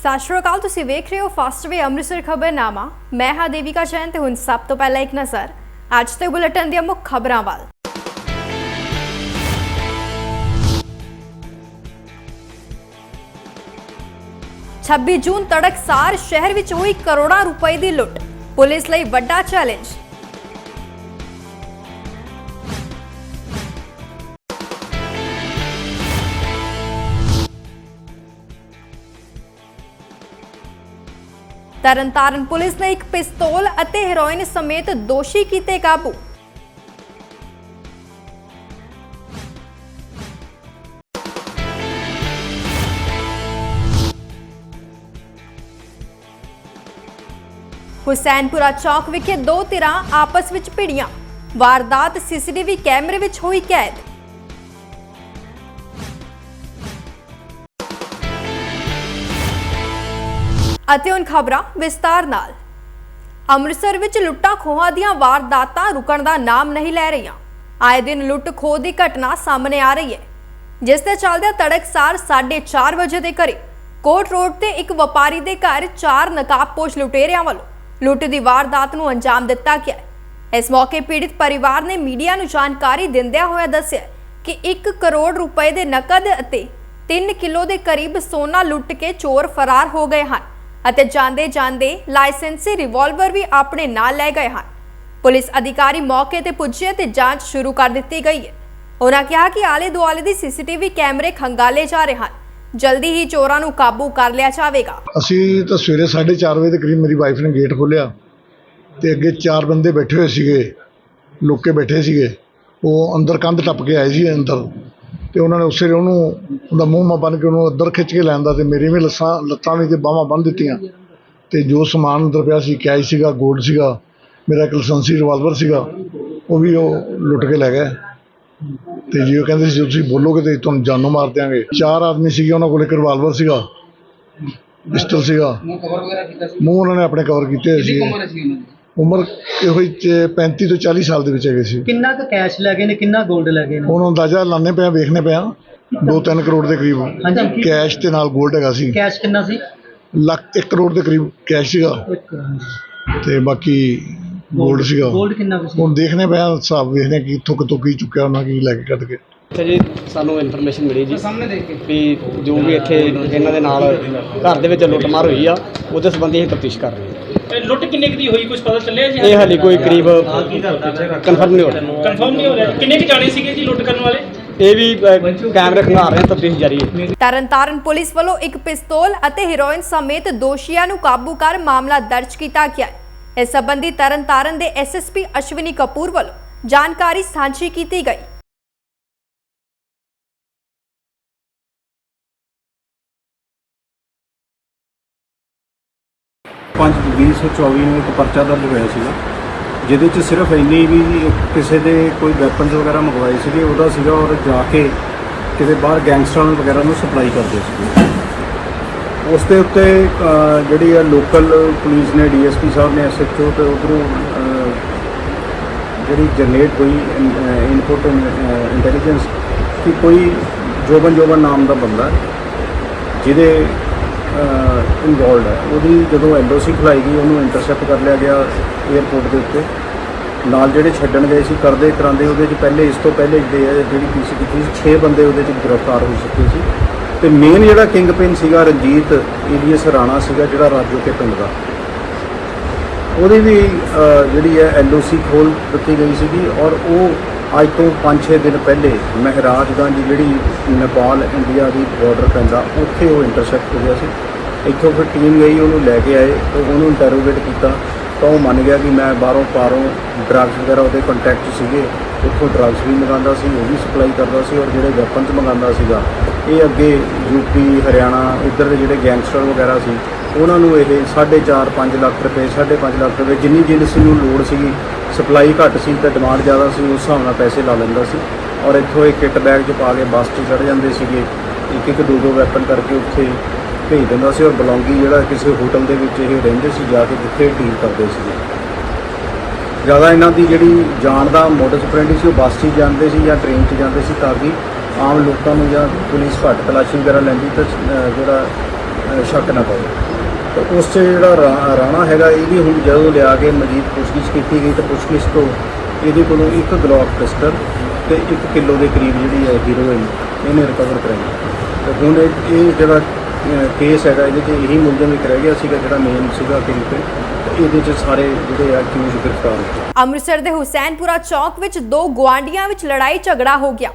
ਸਤਿ ਸ਼੍ਰੀ ਅਕਾਲ, ਤੁਸੀਂ ਵੇਖ ਰਹੇ ਹੋ ਫਾਸਟਵੇ ਅੰਮ੍ਰਿਤਸਰ ਖਬਰਨਾਮਾ ਮੈਂ ਹਾਂ ਦੇਵਿਕਾ ਜੈਨ ਤੇ ਹੁਣ ਸਭ ਤੋਂ ਪਹਿਲਾਂ ਇੱਕ ਨਜ਼ਰ। ਅੱਜ ਦੇ ਬੁਲੇਟਿਨ ਦੀਆਂ ਮੁੱਖ ਖਬਰਾਂ ਵੱਲ। ਛੱਬੀ ਜੂਨ ਤੜਕਸਾਰ ਸ਼ਹਿਰ ਵਿੱਚ ਹੋਈ ਕਰੋੜਾਂ ਰੁਪਏ ਦੀ ਲੁੱਟ। ਪੁਲਿਸ ਲਈ ਵੱਡਾ ਚੈਲੰਜ। ਤਰਨਤਾਰਨ ਪੁਲਿਸ ਨੇ ਇੱਕ ਪਿਸਤੌਲ ਅਤੇ ਹੈਰੋਇਨ ਸਮੇਤ ਦੋਸ਼ੀ ਕੀਤੇ ਕਾਬੂ। ਹੁਸੈਨਪੁਰਾ ਚੌਕ ਵਿਖੇ ਦੋ ਧਿਰਾਂ ਆਪਸ ਵਿੱਚ ਭਿੜੀਆਂ। ਵਾਰਦਾਤ ਸੀਸੀਟੀਵੀ ਕੈਮਰੇ ਵਿੱਚ ਹੋਈ ਕੈਦ। ਅਤੇ ਹੁਣ ਖਬਰਾਂ ਵਿਸਤਾਰ ਨਾਲ। ਅੰਮ੍ਰਿਤਸਰ ਵਿੱਚ ਲੁੱਟਾਂ ਖੋਹਾਂ ਦੀਆਂ ਵਾਰਦਾਤਾਂ ਰੁਕਣ ਦਾ ਨਾਮ ਨਹੀਂ ਲੈ ਰਹੀਆਂ। ਆਏ ਦਿਨ ਲੁੱਟ ਖੋਹ ਦੀ ਘਟਨਾ ਸਾਹਮਣੇ ਆ ਰਹੀ ਹੈ, ਜਿਸ ਦੇ ਚੱਲਦੇ ਤੜਕਸਾਰ 4:30 ਵਜੇ ਦੇ ਕਰੀਬ ਕੋਟ ਰੋਡ ਤੇ ਇੱਕ ਵਪਾਰੀ ਦੇ ਘਰ ਚਾਰ ਨਕਾਬਪੋਸ਼ ਲੁਟੇਰਿਆਂ ਵੱਲੋਂ ਲੁੱਟ ਦੀ ਵਾਰਦਾਤ ਨੂੰ ਅੰਜਾਮ ਦਿੱਤਾ ਗਿਆ ਇਸ ਮੌਕੇ ਪੀੜਿਤ ਪਰਿਵਾਰ ਨੇ ਮੀਡੀਆ ਨੂੰ ਜਾਣਕਾਰੀ ਦਿੰਦਿਆਂ ਹੋਇਆ ਦੱਸਿਆ ਕਿ 1 ਕਰੋੜ ਰੁਪਏ ਦੇ ਨਕਦ ਅਤੇ 3 ਕਿਲੋ ਦੇ ਕਰੀਬ ਸੋਨਾ ਲੁੱਟ ਕੇ ਚੋਰ ਫਰਾਰ ਹੋ ਗਏ ਹਨ। ਅਤੇ ਜਾਂਦੇ ਜਾਂਦੇ ਲਾਇਸੈਂਸੀ ਰਿਵਾਲਵਰ ਵੀ ਆਪਣੇ ਨਾਲ ਲੈ ਗਏ ਹਨ। ਪੁਲਿਸ ਅਧਿਕਾਰੀ ਮੌਕੇ ਤੇ ਪੁੱਜੇ ਤੇ ਜਾਂਚ ਸ਼ੁਰੂ ਕਰ ਦਿੱਤੀ ਗਈ ਹੈ। ਉਹਨਾਂ ਕਿਹਾ ਕਿ ਆਲੇ ਦੁਆਲੇ ਦੀ ਸੀਸੀਟੀਵੀ ਕੈਮਰੇ ਖੰਗਾਲੇ ਜਾ ਰਹੇ ਹਨ। ਜਲਦੀ ਹੀ ਚੋਰਾਂ ਨੂੰ ਕਾਬੂ ਕਰ ਲਿਆ ਜਾਵੇਗਾ। ਅਸੀਂ ਤਾਂ ਸਵੇਰੇ 4:30 ਵਜੇ ਦੇ ਕਰੀਬ ਮੇਰੀ ਵਾਈਫ ਨੇ ਗੇਟ ਖੋਲ੍ਹਿਆ ਤੇ ਅੱਗੇ ਚਾਰ ਬੰਦੇ ਬੈਠੇ ਹੋਏ ਸੀਗੇ, ਲੋਕੇ ਬੈਠੇ ਸੀਗੇ। ਉਹ ਅੰਦਰ ਕੰਧ ਟੱਪ ਕੇ ਆਏ ਸੀ ਅੰਦਰ। ਤੇ ਉਹਨਾਂ ਨੇ ਉਸੇ ਉਹਨੂੰ ਉਹਦਾ ਮੂੰਹ ਮਾ ਬੰਨ ਕੇ ਉਹਨੂੰ ਅੰਦਰ ਖਿੱਚ ਕੇ ਲੈਂਦਾ ਤੇ ਮੇਰੀ ਵੀ ਲੱਸਾਂ ਲੱਤਾਂ ਵੀ ਤੇ ਬਾਹਾਂ ਬੰਨ ਦਿੱਤੀਆਂ। ਤੇ ਜੋ ਸਮਾਨ ਅੰਦਰ ਪਿਆ ਸੀ ਕੈਸ਼ ਸੀਗਾ 골ਡ ਸੀਗਾ ਮੇਰਾ ਇੱਕ ਲਾਇਸੈਂਸੀ ਰਿਵਾਲਵਰ ਸੀਗਾ ਉਹ ਵੀ ਉਹ ਲੁੱਟ ਕੇ ਲੈ ਗਏ। ਤੇ ਜੀ ਉਹ ਕਹਿੰਦੇ ਸੀ ਜੇ ਤੁਸੀਂ ਬੋਲੋਗੇ ਤੇ ਤੁਹਾਨੂੰ ਜਾਨੋਂ ਮਾਰ ਦਿਆਂਗੇ। ਚਾਰ ਆਦਮੀ ਸੀਗੇ ਉਹਨਾਂ ਕੋਲ ਇੱਕ ਰਿਵਾਲਵਰ ਸੀਗਾ ਪਿਸਟਲ ਸੀਗਾ। ਮੂੰਹ ਉਹਨਾਂ ਨੇ ਆਪਣੇ ਕਵਰ ਕੀਤੇ ਸੀ ਉਮਰ ਇਹੋ ਹੀ 35 ਤੋਂ 40 ਸਾਲ ਦੇ ਵਿੱਚ ਹੈਗੇ ਸੀ। ਕਿੰਨਾ ਕੁ ਕੈਸ਼ ਲੈ ਗਏ ਨੇ ਕਿੰਨਾ 골ਡ ਲੈ ਗਏ ਨੇ? ਹੁਣ ਅੰਦਾਜ਼ਾ ਲਾਣੇ ਪਿਆ ਵੇਖਣੇ ਪਿਆ 2-3 ਕਰੋੜ ਦੇ ਕਰੀਬ। ਕੈਸ਼ ਤੇ ਨਾਲ 골ਡ ਹੈਗਾ ਸੀ। ਕੈਸ਼ ਕਿੰਨਾ ਸੀ? ਲੱਖ 1 ਕਰੋੜ ਦੇ ਕਰੀਬ ਕੈਸ਼ ਸੀਗਾ। ਤੇ ਬਾਕੀ 골ਡ ਸੀਗਾ। 골ਡ ਕਿੰਨਾ ਕੁ ਸੀ? ਹੁਣ ਦੇਖਣੇ ਪਿਆ ਹਿਸਾਬ ਵੇਖਣੇ ਕਿ ਕਿੱਥੋਂ ਕਿੱਥੋਂ ਕੀ ਚੁੱਕਿਆ ਉਹਨਾਂ ਕੀ ਲੈ ਕੇ ਕੱਢ ਕੇ। ਜੀ ਸਾਨੂੰ ਇਨਫੋਰਮੇਸ਼ਨ ਮਿਲੀ ਜੀ। ਸਾਹਮਣੇ ਦੇਖ ਕੇ। ਵੀ ਜੋ ਵੀ ਇੱਥੇ ਇਹਨਾਂ ਦੇ ਨਾਲ ਘਰ ਦੇ ਵਿੱਚ ਲੁੱਟਮਾਰ ਹੋਈ ਆ ਉਹਦੇ ਸੰਬੰਧੀ ਅਸੀਂ ਤਫਤੀਸ਼ ਕਰ ਰਹੇ ਹਾਂ। ਇਹ ਲੁੱਟ ਕਿੰਨੇ ਕੁ ਦੀ ਹੋਈ? ਕੁਝ ਪਤਾ ਚੱਲਿਆ ਜੀ? ਇਹ ਹਾਲੇ ਕੋਈ ਕਰੀਬ ਕਨਫਰਮ ਨਹੀਂ ਹੋ ਰਿਹਾ। ਕਨਫਰਮ ਨਹੀਂ ਹੋ ਰਿਹਾ। ਕਿੰਨੇ ਕੁ ਜਾਣੇ ਸੀਗੇ ਜੀ ਲੁੱਟ ਕਰਨ ਵਾਲੇ? ਇਹ ਵੀ ਅ, ਕੈਮਰੇ ਖੰਗਾਰ ਰਹੇ ਤਫਤੀਸ਼ ਜਾਰੀ ਹੈ। ਤਰਨਤਾਰਨ ਪੁਲਿਸ ਵੱਲੋਂ ਇੱਕ ਪਿਸਤੌਲ ਅਤੇ ਹੈਰੋਇਨ ਸਮੇਤ ਦੋਸ਼ੀਆਂ ਨੂੰ ਕਾਬੂ ਕਰ ਮਾਮਲਾ ਦਰਜ ਕੀਤਾ ਗਿਆ ਹੈ। ਇਸ ਸੰਬੰਧੀ ਤਰਨਤਾਰਨ ਦੇ ਐਸਐਸਪੀ ਅਸ਼ਵਨੀ ਕਪੂਰ ਵੱਲੋਂ ਜਾਣਕਾਰੀ ਸਾਂਝੀ ਕੀਤੀ ਗਈ। ਪੰਜ 2024 ਨੂੰ ਇੱਕ ਪਰਚਾ ਦਰਜ ਹੋਇਆ ਸੀਗਾ। ਜਿਹਦੇ 'ਚ ਸਿਰਫ ਇੰਨੀ ਵੀ ਕਿਸੇ ਦੇ ਕੋਈ ਵੈਪਨਸ ਵਗੈਰਾ ਮੰਗਵਾਏ ਸੀਗੇ, ਉਹਦਾ ਸੀਗਾ ਔਰ ਜਾ ਕੇ ਕਿਤੇ ਬਾਹਰ ਗੈਂਗਸਟਰਾਂ ਨੂੰ ਵਗੈਰਾ ਨੂੰ ਸਪਲਾਈ ਕਰਦੇ ਸੀਗੇ। ਉਸ ਦੇ ਉੱਤੇ ਜਿਹੜੀ ਆ ਲੋਕਲ ਪੁਲਿਸ ਨੇ ਡੀਐਸਪੀ ਸਾਹਿਬ ਨੇ ਐਸਐਚਓ ਤੇ ਉਧਰੋਂ ਜਿਹੜੀ ਜਨਰੇਟ ਹੋਈ ਇਨਪੁਟ ਇੰਟੈਲੀਜੈਂਸ ਕਿ ਕੋਈ ਜੋਬਨ ਜੋਬਨ ਨਾਮ ਦਾ ਬੰਦਾ ਜਿਹਦੇ ਇਨਵੋਲਡ ਹੈ। ਉਹਦੀ ਜਦੋਂ ਐਲਓਸੀ ਖੁਲਾਈ ਗਈ, ਉਹਨੂੰ ਇੰਟਰਸੈਪਟ ਕਰ ਲਿਆ ਗਿਆ 에ਅਰਪੋਰਟ ਦੇ ਉੱਤੇ। ਨਾਲ ਜਿਹੜੇ ਛੱਡਣ ਗਏ ਸੀ, ਕਰਦੇ ਕਰਾਂਦੇ ਉਹਦੇ 'ਚ ਪਹਿਲੇ, ਇਸ ਤੋਂ ਪਹਿਲੇ ਜਿਹੜੇ ਜਿਹੜੀ ਪੀਸੀ ਕੀਤੀ ਸੀ 6 ਬੰਦੇ ਉਹਦੇ 'ਚ ਗ੍ਰਿਫਤਾਰ ਹੋ ਚੁੱਕੇ ਸੀ। ਤੇ ਮੇਨ ਜਿਹੜਾ ਕਿੰਗ ਪਿੰਨ ਸੀਗਾ, ਰਣਜੀਤ ਏਲੀਅਸ ਰਾਣਾ ਸੀਗਾ, ਜਿਹੜਾ ਰਾਜੋ ਕੇ ਪਿੰਡ ਦਾ। ਉਹਦੀ ਵੀ ਜਿਹੜੀ ਹੈ ਐਲਓਸੀ ਖੋਲ ਦਿੱਤੀ ਗਈ ਸੀਗੀ, ਔਰ ਉਹ ਅੱਜ ਤੋਂ 5-6 ਦਿਨ ਪਹਿਲੇ ਮਹਿਰਾਜਗੰਜ ਜਿਹੜੀ ਨੇਪਾਲ, ਇੰਡੀਆ ਦੀ ਬਾਰਡਰ ਪੈਂਦਾ, ਉੱਥੇ ਉਹ ਇੰਟਰਸੈਪਟ ਹੋ ਗਿਆ ਸੀ। ਇੱਥੋਂ ਫਿਰ ਟੀਮ ਗਈ, ਉਹਨੂੰ ਲੈ ਕੇ ਆਏ, ਤੇ ਉਹਨੂੰ ਇੰਟਰੋਗੇਟ ਕੀਤਾ। ਤਾਂ ਉਹ ਮੰਨ ਗਿਆ ਕਿ ਮੈਂ ਬਾਹਰੋਂ ਪਾਰੋਂ ਡਰੱਗਸ ਵਗੈਰਾ ਉਹਦੇ ਕੰਟੈਕਟ ਸੀਗੇ। ਉੱਥੋਂ ਡਰੱਗਸ ਵੀ ਮੰਗਾਉਂਦਾ ਸੀ, ਉਹ ਵੀ ਸਪਲਾਈ ਕਰਦਾ ਸੀ, ਔਰ ਜਿਹੜੇ ਵੈਪਨਸ ਮੰਗਾਉਂਦਾ ਸੀਗਾ ਇਹ ਅੱਗੇ ਯੂਪੀ ਹਰਿਆਣਾ ਇੱਧਰ ਦੇ ਜਿਹੜੇ ਗੈਂਗਸਟਰ ਵਗੈਰਾ ਸੀ, ਉਹਨਾਂ ਨੂੰ ਇਹ 4.5 5 ਲੱਖ ਰੁਪਏ 5.5 ਲੱਖ ਰੁਪਏ ਜਿੰਨੀ ਜਿੰਸ ਨੂੰ ਲੋੜ ਸੀਗੀ ਸਪਲਾਈ ਘੱਟ ਸੀ ਤੇ ਡਿਮਾਂਡ ਜ਼ਿਆਦਾ ਸੀ, ਉਸ ਹਿਸਾਬ ਨਾਲ ਪੈਸੇ ਲਾ ਲੈਂਦਾ ਸੀ। ਔਰ ਇੱਥੋਂ ਇਹ ਕਿੱਟ ਬੈਗ 'ਚ ਪਾ ਕੇ ਬੱਸ 'ਚ ਚੜ੍ਹ ਜਾਂਦੇ ਸੀਗੇ, ਇੱਕ ਇੱਕ ਦੋ ਦੋ ਵੈਪਨ ਕਰਕੇ ਉੱਥੇ ਭੇਜ ਦਿੰਦਾ ਸੀ ਔਰ ਬਲੌਂਗੀ ਜਿਹੜਾ ਕਿਸੇ ਹੋਟਲ ਦੇ ਵਿੱਚ ਇਹ ਰਹਿੰਦੇ ਸੀ, ਜਾ ਕੇ ਜਿੱਥੇ ਡੀਲ ਕਰਦੇ ਸੀਗੇ। ਜ਼ਿਆਦਾ ਇਹਨਾਂ ਦੀ ਜਿਹੜੀ ਜਾਣ ਦਾ ਮੋਡਸ ਆਪਰੈਂਡੀ ਸੀ, ਉਹ ਬੱਸ 'ਚ ਹੀ ਜਾਂਦੇ ਸੀ ਜਾਂ ਟ੍ਰੇਨ 'ਚ ਜਾਂਦੇ ਸੀ ਤਾਂ ਕਿ ਆਮ ਲੋਕਾਂ ਨੂੰ ਜਾਂ ਪੁਲਿਸ ਘੱਟ ਤਲਾਸ਼ੀ ਵਗੈਰਾ ਲੈਂਦੀ ਤਾਂ ਜਿਹੜਾ ਅ, ਸ਼ੱਕ ਨਾ ਪਵੇ। ਤਾਂ ਉਸ 'ਚ ਜਿਹੜਾ ਰਾਣਾ ਹੈਗਾ ਇਹ ਵੀ ਹੁਣ ਜਦੋਂ ਲਿਆ ਕੇ ਮਜੀਦ ਪੁੱਛਗਿੱਛ ਕੀਤੀ ਗਈ ਤਾਂ ਪੁੱਛਗਿੱਛ ਤੋਂ ਇਹਦੇ ਕੋਲੋਂ ਇੱਕ ਗਲੋਕ ਪਿਸਟਲ ਤੇ 1 ਕਿਲੋ ਦੇ ਕਰੀਬ ਜਿਹੜੀ ਹੈ ਹੀਰੋਇਨ ਇਹਨੇ ਰਿਕਵਰ ਕਰਾਈ। ਤੇ ਹੁਣ ਇਹ ਜਿਹੜਾ ਕੇਸ ਹੈਗਾ ਇਹਦੇ 'ਚ ਇਹੀ ਮੁਲਜ਼ਮ ਇੱਕ ਰਹਿ ਗਿਆ ਸੀਗਾ ਜਿਹੜਾ ਮੇਨ ਸੀਗਾ ਕਿੰਗ ਇਹਦੇ 'ਚ ਸਾਰੇ ਜਿਹੜੇ ਆ ਅਕਿਊਜ਼ ਗ੍ਰਿਫਤਾਰ ਅੰਮ੍ਰਿਤਸਰ ਦੇ ਹੁਸੈਨਪੁਰਾ ਚੌਕ ਵਿੱਚ ਦੋ ਗੁਆਂਢੀਆਂ ਵਿੱਚ ਲੜਾਈ ਝਗੜਾ ਹੋ ਗਿਆ।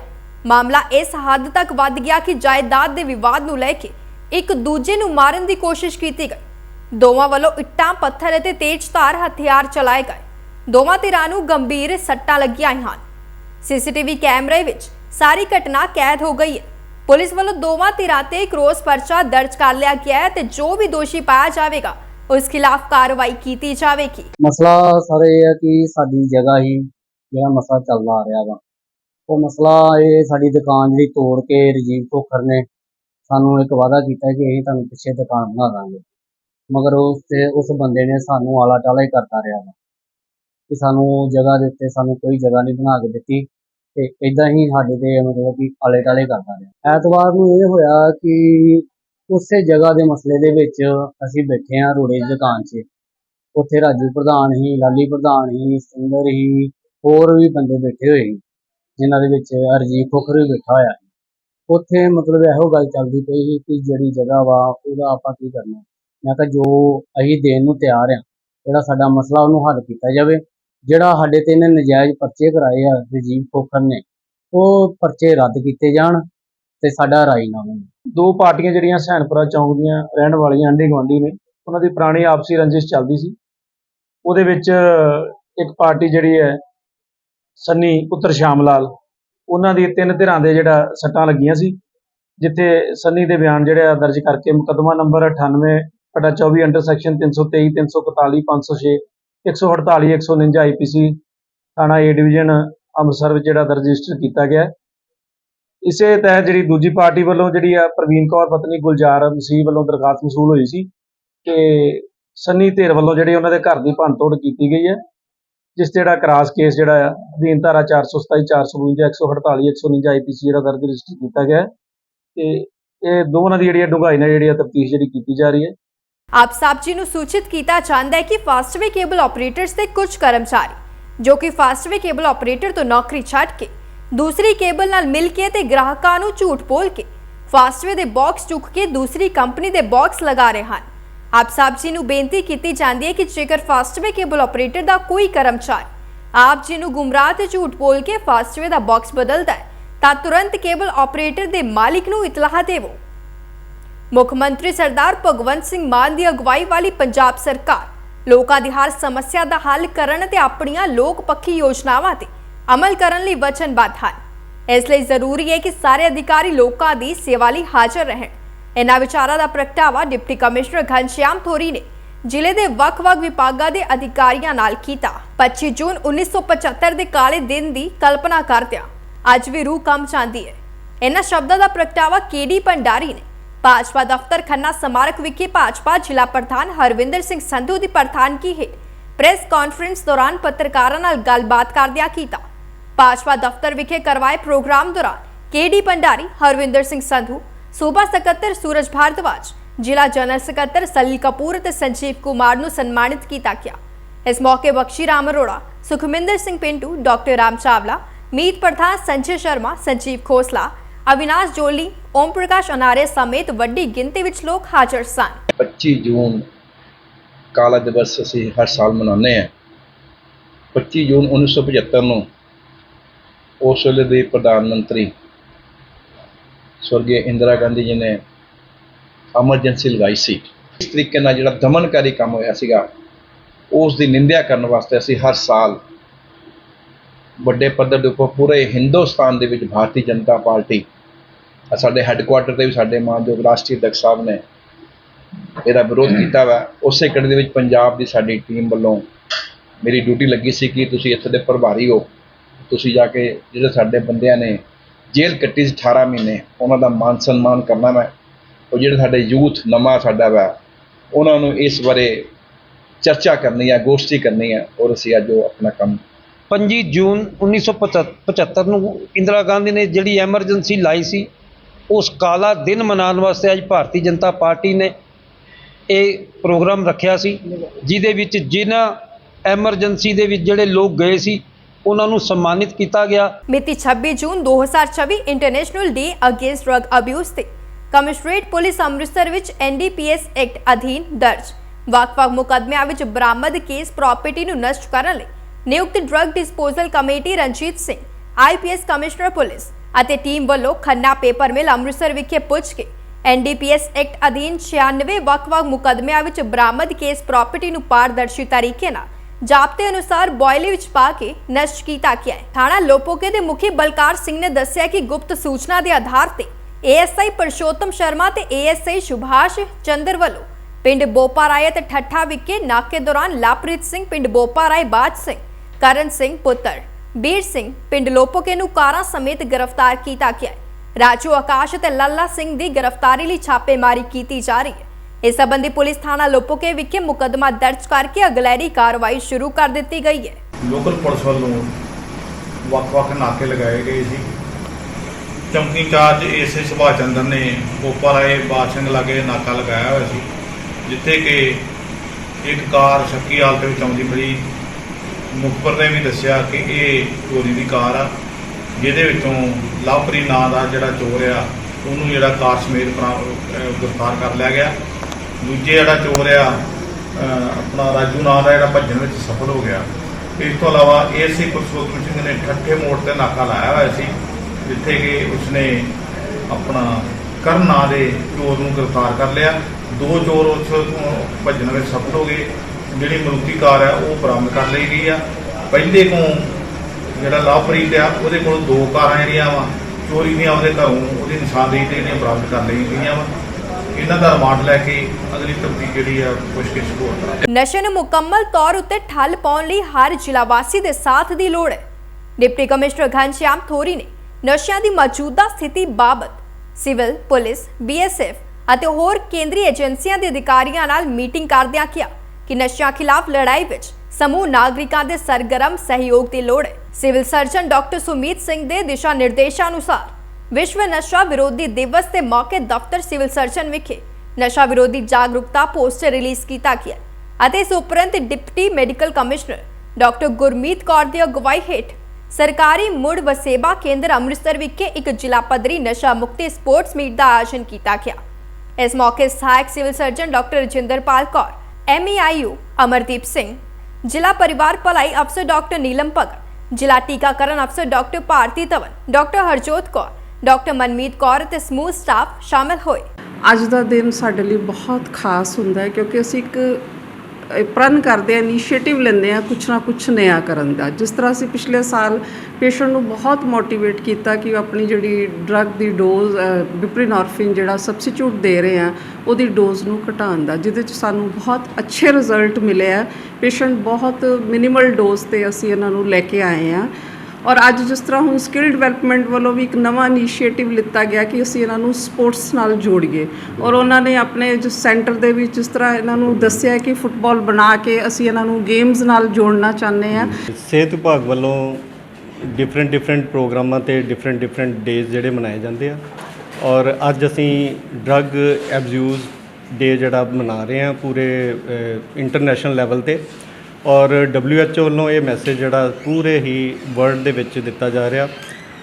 ਮਾਮਲਾ ਇਸ ਹੱਦ ਤੱਕ ਵੱਧ ਗਿਆ ਕਿ ਜਾਇਦਾਦ ਦੇ ਵਿਵਾਦ ਨੂੰ ਲੈ ਕੇ ਇੱਕ ਦੂਜੇ ਨੂੰ ਮਾਰਨ ਦੀ ਕੋਸ਼ਿਸ਼ ਕੀਤੀ ਗਈ। ਦੋਵਾਂ ਵੱਲੋਂ ਇੱਟਾਂ, ਪੱਥਰ ਅਤੇ ਤੇਜ਼ਧਾਰ ਹਥਿਆਰ ਚਲਾਏ ਗਏ। ਦੋਵਾਂ ਧਿਰਾਂ ਨੂੰ ਗੰਭੀਰ ਸੱਟਾਂ ਲੱਗੀਆਂ ਹਨ। ਸੀਸੀਟੀਵੀ ਕੈਮਰੇ ਵਿੱਚ ਸਾਰੀ ਘਟਨਾ ਕੈਦ ਹੋ ਗਈ ਹੈ। ਪੁਲਿਸ ਵੱਲੋਂ ਦੋਵਾਂ ਧਿਰਾਂ ਤੇ ਕ੍ਰੋਸ ਪਰਚਾ ਦਰਜ ਕਰ ਲਿਆ ਗਿਆ ਹੈ ਤੇ ਜੋ ਵੀ ਦੋਸ਼ੀ ਪਾਇਆ ਜਾਵੇਗਾ, ਉਸ ਖਿਲਾਫ ਕਾਰਵਾਈ ਕੀਤੀ ਜਾਵੇਗੀ। ਮਸਲਾ ਸਰ ਇਹ ਹੈ ਕਿ ਸਾਡੀ ਜਗ੍ਹਾ ਹੀ ਜਿਹੜਾ ਮਸਲਾ ਚੱਲਦਾ ਆ ਰਿਹਾ ਵਾ। ਉਹ ਮਸਲਾ ਇਹ ਸਾਡੀ ਦੁਕਾਨ ਜਿਹੜੀ ਤੋੜ ਕੇ ਰਜੀਵ ਖੋਖਰ ਨੇ, ਸਾਨੂੰ ਇੱਕ ਵਾਅਦਾ ਕੀਤਾ ਕਿ ਅਸੀਂ ਤੁਹਾਨੂੰ ਪਿੱਛੇ ਦੁਕਾਨ ਬਣਾ ਦਾਂਗੇ। ਮਗਰ ਉਸ ਤੇ, ਉਸ ਬੰਦੇ ਨੇ ਸਾਨੂੰ ਆਲਾ ਟਾਲਾ ਹੀ ਕਰਦਾ ਰਿਹਾ ਵਾ ਕਿ ਸਾਨੂੰ ਜਗ੍ਹਾ ਦੇ ਉੱਤੇ ਸਾਨੂੰ ਕੋਈ ਜਗ੍ਹਾ ਨਹੀਂ ਬਣਾ ਕੇ ਦਿੱਤੀ ਤੇ ਇਦਾਂ ਹੀ ਸਾਡੇ ਤੇ ਮਤਲਬ ਕਿ ਆਲੇ ਟਾਲੇ ਕਰਦਾ ਰਿਹਾ। ਐਤਵਾਰ ਨੂੰ ਇਹ ਹੋਇਆ ਕਿ ਉਸੇ ਜਗ੍ਹਾ ਦੇ ਮਸਲੇ ਦੇ ਵਿੱਚ ਅਸੀਂ ਬੈਠੇ ਹਾਂ ਰੋੜੇ ਦੀ ਦੁਕਾਨ 'ਚ। ਉੱਥੇ ਰਾਜੂ ਪ੍ਰਧਾਨ ਹੀ, ਲਾਲੀ ਪ੍ਰਧਾਨ ਹੀ, ਸਿੰਦਰ ਹੀ, ਹੋਰ ਵੀ ਬੰਦੇ ਬੈਠੇ ਹੋਏ ਸੀ। ਜਿਨ੍ਹਾਂ ਦੇ ਵਿੱਚ ਅਰਜੀਤ ਖੋਖਰ ਵੀ ਬੈਠਾ ਹੋਇਆ। ਉੱਥੇ ਮਤਲਬ ਇਹੋ ਗੱਲ ਚੱਲਦੀ ਪਈ ਸੀ ਕਿ ਜਿਹੜੀ ਜਗ੍ਹਾ ਵਾ, ਉਹਦਾ ਆਪਾਂ ਕੀ ਕਰਨਾ? ਮੈਂ ਕਿਹਾ ਜੋ ਅਸੀਂ ਦੇਣ ਨੂੰ ਤਿਆਰ ਆ, ਜਿਹੜਾ ਸਾਡਾ ਮਸਲਾ ਉਹਨੂੰ ਹੱਲ ਕੀਤਾ ਜਾਵੇ। ਜਿਹੜਾ ਸਾਡੇ ਤੇ ਇਹਨੇ ਨਜਾਇਜ਼ ਪਰਚੇ ਕਰਾਏ ਆ ਰਜੀਵ ਖੋਖਰ ਨੇ, ਉਹ ਪਰਚੇ ਰੱਦ ਕੀਤੇ ਜਾਣ ਤੇ ਸਾਡਾ ਰਾਜੀਨਾਮਾ ਦੋ ਪਾਰਟੀਆਂ ਜਿਹੜੀਆਂ ਸੈਨਪੁਰਾ ਚੌਂਕ ਦੀਆਂ ਰਹਿਣ ਵਾਲੀਆਂ ਆਂਢੀ ਗੁਆਂਢੀ ਨੇ, ਉਹਨਾਂ ਦੀ ਪੁਰਾਣੀ ਆਪਸੀ ਰੰਜਿਸ਼ ਚੱਲਦੀ ਸੀ। ਉਹਦੇ ਵਿੱਚ ਇੱਕ ਪਾਰਟੀ ਜਿਹੜੀ ਹੈ ਸੰਨੀ, ਪੁੱਤਰ ਸ਼ਾਮ ਲਾਲ ਉਹਨਾਂ ਦੀ ਤਿੰਨ ਧਿਰਾਂ ਦੇ ਜਿਹੜਾ ਸੱਟਾਂ ਲੱਗੀਆਂ ਸੀ, ਜਿੱਥੇ ਸੰਨੀ ਦੇ ਬਿਆਨ ਜਿਹੜੇ ਆ ਦਰਜ ਕਰਕੇ ਮੁਕੱਦਮਾ ਨੰਬਰ 98 ਬਟਾ 24 ਅੰਡਰ ਸੈਕਸ਼ਨ 323 341 506 148 149 ਆਈਪੀਸੀ ਥਾਣਾ ਏ ਡਿਵੀਜ਼ਨ, ਅੰਮ੍ਰਿਤਸਰ ਵਿੱਚ ਜਿਹੜਾ ਰਜਿਸਟਰ ਕੀਤਾ ਗਿਆ ਇਸੇ ਤਹਿਤ ਜਿਹੜੀ ਦੂਜੀ ਪਾਰਟੀ ਵੱਲੋਂ ਜਿਹੜੀ ਆ ਪ੍ਰਵੀਨ ਕੌਰ, ਪਤਨੀ ਗੁਲਜ਼ਾਰ ਮਸੀਹ ਵੱਲੋਂ ਦਰਖਾਸਤ ਮਸੂਲ ਹੋਈ ਸੀ ਕਿ ਸੰਨੀ ਧਿਰ ਵੱਲੋਂ ਜਿਹੜੇ ਉਹਨਾਂ ਦੇ ਘਰ ਦੀ ਭੰਨਤੋੜ ਕੀਤੀ ਗਈ ਹੈ। ਜਿਸ ਤੇ ਜਿਹੜਾ ਕਰਾਸ ਕੇਸ ਜਿਹੜਾ ਆ, ਅਧੀਨ ਧਾਰਾ 427 452 148 149 ਆਈਪੀਸੀ ਜਿਹੜਾ ਦਰਜ ਰਜਿਸਟਰ ਕੀਤਾ ਗਿਆ ਤੇ ਇਹ ਦੋਵਾਂ ਦੀ ਜਿਹੜੀ ਆ ਨਾਲ ਜਿਹੜੀ ਤਫਤੀਸ਼ ਜਿਹੜੀ ਕੀਤੀ ਜਾ ਰਹੀ ਹੈ। ਆਪ ਸਾਹਿਬ ਜੀ ਨੂੰ ਸੂਚਿਤ ਕੀਤਾ ਜਾਂਦਾ ਹੈ ਕਿ ਫਾਸਟਵੇ ਕੇਬਲ ਆਪਰੇਟਰਸ ਦੇ ਕੁਝ ਕਰਮਚਾਰੀ, ਜੋ ਕਿ ਫਾਸਟਵੇ ਕੇਬਲ ਆਪਰੇਟਰ ਤੋਂ ਨੌਕਰੀ ਛੱਡ ਕੇ ਦੂਸਰੀ ਕੇਬਲ ਨਾਲ ਮਿਲ ਕੇ ਤੇ ਗ੍ਰਾਹਕਾਂ ਨੂੰ ਝੂਠ ਬੋਲ ਕੇ ਫਾਸਟਵੇ ਦੇ ਬਾਕਸ ਚੁੱਕ ਕੇ ਦੂਸਰੀ ਕੰਪਨੀ ਦੇ ਬਾਕਸ ਲਗਾ ਰਹੇ ਹਨ। ਆਪ ਸਾਹਿਬ ਜੀ ਨੂੰ ਬੇਨਤੀ ਕੀਤੀ ਜਾਂਦੀ ਹੈ ਕਿ ਜੇਕਰ ਫਾਸਟਵੇ ਕੇਬਲ ਆਪਰੇਟਰ ਦਾ ਕੋਈ ਕਰਮਚਾਰ ਆਪ ਜੀ ਨੂੰ ਗੁੰਮਰਾਹ ਤੇ ਝੂਠ ਬੋਲ ਕੇ ਫਾਸਟਵੇ ਦਾ ਬਾਕਸ ਬਦਲਦਾ ਹੈ, ਤਾਂ ਤੁਰੰਤ ਕੇਬਲ ਆਪਰੇਟਰ ਦੇ ਮਾਲਿਕ ਨੂੰ ਇਤਲਾਹ ਦੇਵੋ। ਮੁੱਖ ਮੰਤਰੀ ਸਰਦਾਰ ਭਗਵੰਤ ਸਿੰਘ ਮਾਨ ਦੀ ਅਗਵਾਈ ਵਾਲੀ ਪੰਜਾਬ ਸਰਕਾਰ ਲੋਕਾਂ ਦੀ ਹਰ ਸਮੱਸਿਆ ਦਾ ਹੱਲ ਕਰਨ ਅਤੇ ਆਪਣੀਆਂ ਲੋਕ ਪੱਖੀ ਯੋਜਨਾਵਾਂ ਤੇ ਅਮਲ ਕਰਨ ਲਈ ਵਚਨਬੱਧ ਹਨ। ਇਸ ਲਈ ਜ਼ਰੂਰੀ ਹੈ ਕਿ ਸਾਰੇ ਅਧਿਕਾਰੀ ਲੋਕਾਂ ਦੀ ਸੇਵਾ ਲਈ ਹਾਜ਼ਰ ਰਹਿਣ। ਇਹਨਾਂ ਵਿਚਾਰਾਂ ਦਾ ਪ੍ਰਗਟਾਵਾ ਡਿਪਟੀ ਕਮਿਸ਼ਨਰ ਘਨਸ਼ਿਆਮ ਥੋਰੀ ਨੇ ਜ਼ਿਲ੍ਹੇ ਦੇ ਵੱਖ-ਵੱਖ ਵਿਭਾਗਾਂ ਦੇ ਅਧਿਕਾਰੀਆਂ ਨਾਲ ਕੀਤਾ। 25 ਜੂਨ 1975 ਦੇ ਕਾਲੇ ਦਿਨ ਦੀ ਕਲਪਨਾ ਕਰਦਿਆਂ ਅੱਜ ਵੀ ਰੂਹ ਕੰਮ ਚਾਹੁੰਦੀ ਹੈ। ਇਹਨਾਂ ਸ਼ਬਦਾਂ ਦਾ ਪ੍ਰਗਟਾਵਾ ਕੇਡੀ ਭੰਡਾਰੀ ਨੇ। ਭਾਜਪਾ ਦਫ਼ਤਰ ਖੰਨਾ ਸਮਾਰਕ ਵਿਖੇ ਭਾਜਪਾ ਜ਼ਿਲ੍ਹਾ ਪ੍ਰਧਾਨ ਹਰਵਿੰਦਰ ਸਿੰਘ ਸੰਧੂ ਦੀ ਪ੍ਰਧਾਨਗੀ ਹੇਠ ਪ੍ਰੈਸ ਕਾਨਫਰੰਸ ਦੌਰਾਨ ਪੱਤਰਕਾਰਾਂ ਨਾਲ ਗੱਲਬਾਤ ਕਰਦਿਆਂ ਕੀਤਾ। ਭਾਜਪਾ ਦਫ਼ਤਰ ਵਿਖੇ ਕਰਵਾਏ ਪ੍ਰੋਗਰਾਮ ਦੌਰਾਨ ਕੇਡੀ ਭੰਡਾਰੀ ਹਰਵਿੰਦਰ ਸਿੰਘ ਸੰਧੂ ਸੂਬਾ ਸਕੱਤਰ ਸੂਰਜ ਭਾਰਦਵਾਜ, ਜ਼ਿਲ੍ਹਾ ਜਨਰਲ ਸਕੱਤਰ ਸਲੀ ਕਪੂਰ ਅਤੇ ਸੰਜੀਵ ਕੁਮਾਰ ਨੂੰ ਸਨਮਾਨਿਤ ਕੀਤਾ ਗਿਆ। ਇਸ ਮੌਕੇ ਬਖਸ਼ੀ ਰਾਮ ਅਰੋੜਾ, ਸੁਖਮਿੰਦਰ ਸਿੰਘ ਪਿੰਟੂ, ਡਾਕਟਰ ਰਾਮ ਚਾਵਲਾ, ਮੀਤ ਪ੍ਰਧਾਨ ਸੰਜੇ ਸ਼ਰਮਾ, ਸੰਜੀਵ ਖੋਸਲਾ, ਅਵਿਨਾਸ਼ ਜੋਲੀ, ਓਮ ਪ੍ਰਕਾਸ਼ ਅਨਾਰੇ ਸਮੇਤ ਵੱਡੀ ਗਿਣਤੀ ਵਿੱਚ ਲੋਕ ਹਾਜ਼ਰ ਸਨ। 25 ਜੂਨ ਕਾਲਾ ਦਿਵਸ ਅਸੀਂ ਹਰ ਸਾਲ ਮਨਾਉਂਦੇ ਹਾਂ। 25 ਜੂਨ 1975 ਨੂੰ ਉਸ ਵੇਲੇ ਦੇ ਪ੍ਰਧਾਨ ਮੰਤਰੀ ਸਵਰਗੀ ਇੰਦਰਾ ਗਾਂਧੀ ਜੀ ਨੇ ਐਮਰਜੈਂਸੀ ਲਗਾਈ ਸੀ ਇਸ ਤਰੀਕੇ ਨਾਲ ਜਿਹੜਾ ਦਮਨਕਾਰੀ ਕੰਮ ਹੋਇਆ ਸੀਗਾ ਉਸ ਦੀ ਨਿੰਦਿਆ ਕਰਨ ਵਾਸਤੇ ਅਸੀਂ ਹਰ ਸਾਲ ਵੱਡੇ ਪੱਧਰ ਦੇ ਉੱਪਰ ਪੂਰੇ ਹਿੰਦੁਸਤਾਨ ਦੇ ਵਿੱਚ ਭਾਰਤੀ ਜਨਤਾ ਪਾਰਟੀ ਸਾਡੇ ਹੈੱਡਕੁਆਟਰ ਤੇ ਵੀ ਸਾਡੇ ਮਾਨਯੋਗ ਰਾਸ਼ਟਰੀ ਅਧਿਕਸ਼ ਸਾਹਿਬ ਨੇ ਇਹਦਾ ਵਿਰੋਧ ਕੀਤਾ ਵਾ ਉਸੇ ਕੜੇ ਦੇ ਵਿੱਚ ਪੰਜਾਬ ਦੀ ਸਾਡੀ ਟੀਮ ਵੱਲੋਂ ਮੇਰੀ ਡਿਊਟੀ ਲੱਗੀ ਸੀ ਕਿ ਤੁਸੀਂ ਇੱਥੇ ਦੇ ਪ੍ਰਭਾਰੀ ਹੋ ਤੁਸੀਂ ਜਾ ਕੇ ਜਿਹੜੇ ਸਾਡੇ ਬੰਦਿਆਂ ਨੇ ਜੇਲ੍ਹ ਕੱਟੀ ਸੀ 18 ਮਹੀਨੇ। ਉਹਨਾਂ ਦਾ ਮਾਨ ਸਨਮਾਨ ਕਰਨਾ ਮੈਂ। ਉਹ ਜਿਹੜੇ ਸਾਡੇ ਯੂਥ ਨਵਾਂ ਸਾਡਾ ਵਾ, ਉਹਨਾਂ ਨੂੰ ਇਸ ਬਾਰੇ ਚਰਚਾ ਕਰਨੀ ਹੈ ਗੋਸ਼ਟੀ ਕਰਨੀ ਹੈ ਔਰ ਅਸੀਂ ਅੱਜ ਉਹ ਆਪਣਾ ਕੰਮ 25 ਜੂਨ 1975 ਨੂੰ ਇੰਦਰਾ ਗਾਂਧੀ ਨੇ ਜਿਹੜੀ ਐਮਰਜੈਂਸੀ ਲਾਈ ਸੀ, ਉਸ ਕਾਲਾ ਦਿਨ ਮਨਾਉਣ ਵਾਸਤੇ ਅੱਜ ਭਾਰਤੀ ਜਨਤਾ ਪਾਰਟੀ ਨੇ ਇਹ ਪ੍ਰੋਗਰਾਮ ਰੱਖਿਆ ਸੀ, ਜਿਹਦੇ ਵਿੱਚ ਜਿਨ੍ਹਾਂ ਐਮਰਜੈਂਸੀ ਦੇ ਵਿੱਚ ਜਿਹੜੇ ਲੋਕ ਗਏ ਸੀ ਉਹਨਾਂ ਨੂੰ ਸਨਮਾਨਿਤ ਕੀਤਾ ਗਿਆ। ਮਿਤੀ 26 June 2024 international day against drug abuse ਤੇ ਕਮਿਸ਼ਨਰੇਟ ਪੁਲਿਸ ਅੰਮ੍ਰਿਤਸਰ ਵਿੱਚ ਐਨਡੀਪੀਐਸ ਐਕਟ ਅਧੀਨ ਦਰਜ। ਵੱਖ-ਵੱਖ ਮੁਕੱਦਮਿਆਂ ਵਿੱਚ ਬਰਾਮਦ ਕੇਸ ਪ੍ਰਾਪਰਟੀ ਨੂੰ ਨਸ਼ਟ ਕਰਨ ਲਈ ਨਿਯੁਕਤ drug disposal committee Ranjit Singh IPS commissioner police ਅਤੇ ਟੀਮ ਵੱਲੋਂ ਖੰਨਾ ਪੇਪਰ ਮਿਲ ਅੰਮ੍ਰਿਤਸਰ ਵਿਖੇ ਪੁੱਜ ਕੇ ਐਨਡੀਪੀਐਸ ਐਕਟ ਅਧੀਨ 96 ਵੱਖ-ਵੱਖ ਮੁਕੱਦਮਿਆਂ ਵਿੱਚ ਬਰਾਮਦ ਕੇਸ ਪ੍ਰਾਪਰਟੀ ਨੂੰ ਪਾਰਦਰਸ਼ੀ ਤਰੀਕੇ ਨਾਲ ਜਾਬਤੇ ਅਨੁਸਾਰ ਬੋਇਲੇ ਵਿੱਚ ਪਾ ਕੇ ਨਸ਼ਟ ਕੀਤਾ ਗਿਆ ਹੈ। ਥਾਣਾ ਲੋਪੋਕੇ ਦੇ ਮੁਖੀ ਬਲਕਾਰ ਸਿੰਘ ਨੇ ਦੱਸਿਆ ਕਿ ਗੁਪਤ ਸੂਚਨਾ ਦੇ ਆਧਾਰ ਤੇ ਏਐਸਆਈ ਪਰਸ਼ੋਤਮ ਸ਼ਰਮਾ ਤੇ ਏਐਸਆਈ ਸੁਭਾਸ਼ ਚੰਦਰ ਵੱਲੋਂ ਪਿੰਡ ਬੋਪਾਰਾਏ ਤੇ ਠੱਠਾ ਵਿਖੇ ਨਾਕੇ ਦੌਰਾਨ ਲਾਪ੍ਰੀਤ ਸਿੰਘ, ਪਿੰਡ ਬੋਪਾਰਾਏ ਬਾਜ ਸਿੰਘ, ਕਰਨ ਸਿੰਘ ਪੁੱਤਰ, ਬੀਰ ਸਿੰਘ, ਪਿੰਡ ਲੋਪੋਕੇ ਨੂੰ ਕਾਰਾਂ ਸਮੇਤ ਗ੍ਰਿਫਤਾਰ ਕੀਤਾ ਗਿਆ ਹੈ। ਰਾਜੂ ਆਕਾਸ਼ ਤੇ ਲੱਲਾ ਸਿੰਘ ਦੀ ਗ੍ਰਿਫਤਾਰੀ ਲਈ ਛਾਪੇਮਾਰੀ ਕੀਤੀ ਜਾ ਰਹੀ ਹੈ। ਇਸ ਸੰਬੰਧੀ ਪੁਲਿਸ ਥਾਣਾ ਲੋਪੋਕੇ ਵਿਖੇ ਮੁਕੱਦਮਾ ਦਰਜ ਕਰਕੇ ਅਗਲੈਰੀ ਕਾਰਵਾਈ ਸ਼ੁਰੂ ਕਰ ਦਿੱਤੀ ਗਈ ਹੈ। ਲੋਕਲ ਪੁਲਿਸ ਵੱਲੋਂ ਵੱਖ-ਵੱਖ ਨਾਕੇ ਲਗਾਏ ਗਏ ਸੀ। ਚੌਂਕੀ ਇੰਚਾਰਜ ਏਸੇ ਸੁਭਾਸ਼ ਚੰਦਰ ਨੇ ਗੋਪਾ ਰਾਏ ਬਾਦ ਲਾਗੇ ਨਾਕਾ ਲਗਾਇਆ ਹੋਇਆ ਸੀ, ਜਿੱਥੇ ਕਿ ਇੱਕ ਕਾਰ ਸ਼ੱਕੀ ਹਾਲਤ ਵਿੱਚ ਆਉਂਦੀ ਮਿਲੀ ਮੁਖਬਰ ਨੇ ਵੀ ਦੱਸਿਆ ਕਿ ਇਹ ਚੋਰੀ ਦੀ ਕਾਰ ਆ, ਜਿਹਦੇ ਵਿੱਚੋਂ ਲਵਪ੍ਰੀਤ ਨਾਂ ਦਾ ਜਿਹੜਾ ਚੋਰ ਆ ਉਹਨੂੰ ਜਿਹੜਾ ਕਾਰ ਸਮੇਤ ਗ੍ਰਿਫਤਾਰ ਕਰ ਲਿਆ ਗਿਆ। ਦੂਜੇ ਜਿਹੜਾ ਚੋਰ ਆ ਆਪਣਾ ਰਾਜੂ ਨਾਂ ਦਾ ਜਿਹੜਾ ਭੱਜਣ ਵਿੱਚ ਸਫਲ ਹੋ ਗਿਆ। ਇਸ ਤੋਂ ਇਲਾਵਾ ਏਸੀ ਪੁਰਸ਼ੋਤਮ ਸਿੰਘ ਨੇ ਠੱਠੇ ਮੋੜ ਤੇ ਨਾਕਾ ਲਾਇਆ ਹੋਇਆ ਸੀ, ਜਿੱਥੇ ਕਿ ਉਸਨੇ ਆਪਣਾ ਕਰਨ ਨਾਂ ਦੇ ਚੋਰ ਨੂੰ ਗ੍ਰਿਫਤਾਰ ਕਰ ਲਿਆ। ਦੋ ਚੋਰ ਉਸ ਤੋਂ ਭੱਜਣ ਵਿੱਚ ਸਫਲ ਹੋ ਗਏ। ਜਿਹੜੀ ਮਰੂਤੀ ਕਾਰ ਹੈ ਉਹ ਬਰਾਮਦ ਕਰ ਲਈ ਗਈ ਆ। ਪਹਿਲੇ ਤੋਂ ਜਿਹੜਾ ਲਵਪ੍ਰੀਤ ਆ, ਉਹਦੇ ਕੋਲ ਦੋ ਕਾਰਾਂ ਜਿਹੜੀਆਂ ਵਾ ਚੋਰੀ ਦੀਆਂ ਉਹਦੇ ਘਰੋਂ ਉਹਦੀ ਨਿਸ਼ਾਨਦੇਹੀ ਤੇ ਇਹਨੇ ਬਰਾਮਦ ਕਰ ਲਈ ਗਈਆਂ ਵਾ। ਇਹਨਾਂ ਦਾ ਰਿਮਾਂਡ ਲੈ ਕੇ ਅਗਲੀ ਤਫਤੀਸ਼ ਜਿਹੜੀ ਆ, ਪੁੱਛਗਿੱਛ ਹੋਰ ਨਸ਼ੇ ਨੂੰ ਮੁਕੰਮਲ ਤੌਰ ਉੱਤੇ ਠੱਲ ਪਾਉਣ ਲਈ ਹਰ ਜ਼ਿਲ੍ਹਾ ਵਾਸੀ ਦੇ ਸਾਥ ਦੀ ਲੋੜ ਹੈ। ਡਿਪਟੀ ਕਮਿਸ਼ਨਰ ਘਨਸ਼ਿਆਮ ਥੋਰੀ ਨੇ ਨਸ਼ਿਆਂ ਦੀ ਮੌਜੂਦਾ ਸਥਿਤੀ ਬਾਬਤ ਸਿਵਲ, ਪੁਲਿਸ, ਬੀਐਸਐਫ ਅਤੇ ਹੋਰ ਕੇਂਦਰੀ ਏਜੰਸੀਆਂ ਦੇ ਅਧਿਕਾਰੀਆਂ ਨਾਲ ਮੀਟਿੰਗ ਕਰਦਿਆਂ ਕਿਹਾ ਕਿ ਨਸ਼ਿਆਂ ਖਿਲਾਫ ਲੜਾਈ ਵਿੱਚ ਸਮੂਹ ਨਾਗਰਿਕਾਂ ਦੇ ਸਰਗਰਮ ਸਹਿਯੋਗ ਦੀ ਲੋੜ। ਹੈ civil surgeon doctor Sumeet Singh ਦੇ ਦਿਸ਼ਾ ਨਿਰਦੇਸ਼ਾਂ ਅਨੁਸਾਰ ਵਿਸ਼ਵ ਨਸ਼ਾ ਵਿਰੋਧੀ ਦਿਵਸ ਦੇ ਮੌਕੇ ਦਫ਼ਤਰ ਸਿਵਲ ਸਰਜਨ ਵਿਖੇ ਨਸ਼ਾ ਵਿਰੋਧੀ ਜਾਗਰੂਕਤਾ ਪੋਸਟਰ ਰਿਲੀਜ਼ ਕੀਤਾ ਗਿਆ ਅਤੇ ਇਸ ਉਪਰੰਤ deputy medical commissioner doctor Gurmeet Kaur ਦੀ ਅਗਵਾਈ ਹੇਠ ਸਰਕਾਰੀ ਮੁੜ ਵਸੇਬਾ ਕੇਂਦਰ ਅੰਮ੍ਰਿਤਸਰ ਵਿਖੇ ਇੱਕ ਜ਼ਿਲ੍ਹਾ ਪੱਧਰੀ ਨਸ਼ਾ ਮੁਕਤੀ ਸਪੋਰਟਸ ਮੀਟ ਦਾ ਆਯੋਜਨ ਕੀਤਾ ਗਿਆ। ਇਸ ਮੌਕੇ ਸਹਾਇਕ civil surgeon doctor Rajinderpal Kaur MEIU Amardeep Singh ਜ਼ਿਲ੍ਹਾ ਪਰਿਵਾਰ ਭਲਾਈ ਅਫਸਰ ਡਾਕਟਰ ਨੀਲਮ ਭਗਤ ਜ਼ਿਲ੍ਹਾ ਟੀਕਾਕਰਨ ਅਫਸਰ doctor Bharti Dhawan doctor Harjot Kaur doctor Manmeet Kaur ਅਤੇ ਸਮੂਹ ਸਟਾਫ ਸ਼ਾਮਲ ਹੋਏ ਅੱਜ ਦਾ ਦਿਨ ਸਾਡੇ ਲਈ ਬਹੁਤ ਖਾਸ ਹੁੰਦਾ ਹੈ ਕਿਉਂਕਿ ਅਸੀਂ ਇੱਕ ਪ੍ਰਣ ਕਰਦੇ ਆ ਇਨੀਸ਼ੀਏਟਿਵ ਲੈਂਦੇ ਆ, ਕੁਛ ਨਾ ਕੁਛ ਨਿਆ ਕਰਨ ਦਾ। ਜਿਸ ਤਰ੍ਹਾਂ ਅਸੀਂ ਪਿਛਲੇ ਸਾਲ ਪੇਸ਼ੈਂਟ ਨੂੰ ਬਹੁਤ ਮੋਟੀਵੇਟ ਕੀਤਾ ਕਿ ਉਹ ਆਪਣੀ ਜਿਹੜੀ ਡਰੱਗ ਦੀ ਡੋਜ਼ ਬਿਪਰੀਨੋਰਫਿਨ ਜਿਹੜਾ ਸਬਸਟੀਟਿਊਟ ਦੇ ਰਹੇ ਆ, ਉਹਦੀ ਡੋਜ਼ ਨੂੰ ਘਟਾਉਣ ਦਾ, ਜਿਹਦੇ ਚ ਸਾਨੂੰ ਬਹੁਤ ਅੱਛੇ ਰਿਜ਼ਲਟ ਮਿਲੇ ਆ। ਪੇਸ਼ੈਂਟ ਬਹੁਤ ਮਿਨੀਮਲ ਡੋਜ਼ ਤੇ ਅਸੀਂ ਇਹਨਾਂ ਨੂੰ ਲੈ ਕੇ ਆਏ ਆ। ਔਰ ਅੱਜ ਜਿਸ ਤਰ੍ਹਾਂ ਹੁਣ ਸਕਿੱਲ ਡਿਵੈਲਪਮੈਂਟ ਵੱਲੋਂ ਵੀ ਇੱਕ ਨਵਾਂ ਇਨੀਸ਼ੀਏਟਿਵ ਲਿੱਤਾ ਗਿਆ ਕਿ ਅਸੀਂ ਇਹਨਾਂ ਨੂੰ ਸਪੋਰਟਸ ਨਾਲ ਜੋੜੀਏ। ਔਰ ਉਹਨਾਂ ਨੇ ਆਪਣੇ ਜਿਸ ਸੈਂਟਰ ਦੇ ਵਿੱਚ ਜਿਸ ਤਰ੍ਹਾਂ ਇਹਨਾਂ ਨੂੰ ਦੱਸਿਆ ਕਿ ਫੁੱਟਬਾਲ ਬਣਾ ਕੇ ਅਸੀਂ ਇਹਨਾਂ ਨੂੰ ਗੇਮਸ ਨਾਲ ਜੋੜਨਾ ਚਾਹੁੰਦੇ ਆ ਸਿਹਤ ਵਿਭਾਗ ਵੱਲੋਂ ਡਿਫਰੈਂਟ ਡਿਫਰੈਂਟ ਪ੍ਰੋਗਰਾਮਾਂ ਤੇ ਡਿਫਰੈਂਟ ਡਿਫਰੈਂਟ ਡੇਜ਼ ਜਿਹੜੇ ਮਨਾਏ ਜਾਂਦੇ ਆ। ਔਰ ਅੱਜ ਅਸੀਂ ਡਰੱਗ ਐਬਜ਼ਿਊਜ਼ ਡੇ ਜਿਹੜਾ ਮਨਾ ਰਹੇ ਆ ਪੂਰੇ ਇੰਟਰਨੈਸ਼ਨਲ ਲੈਵਲ ਤੇ। ਔਰ WHO ਵੱਲੋਂ ਇਹ ਮੈਸੇਜ ਜਿਹੜਾ ਪੂਰੇ ਹੀ ਵਰਲਡ ਦੇ ਵਿੱਚ ਦਿੱਤਾ ਜਾ ਰਿਹਾ।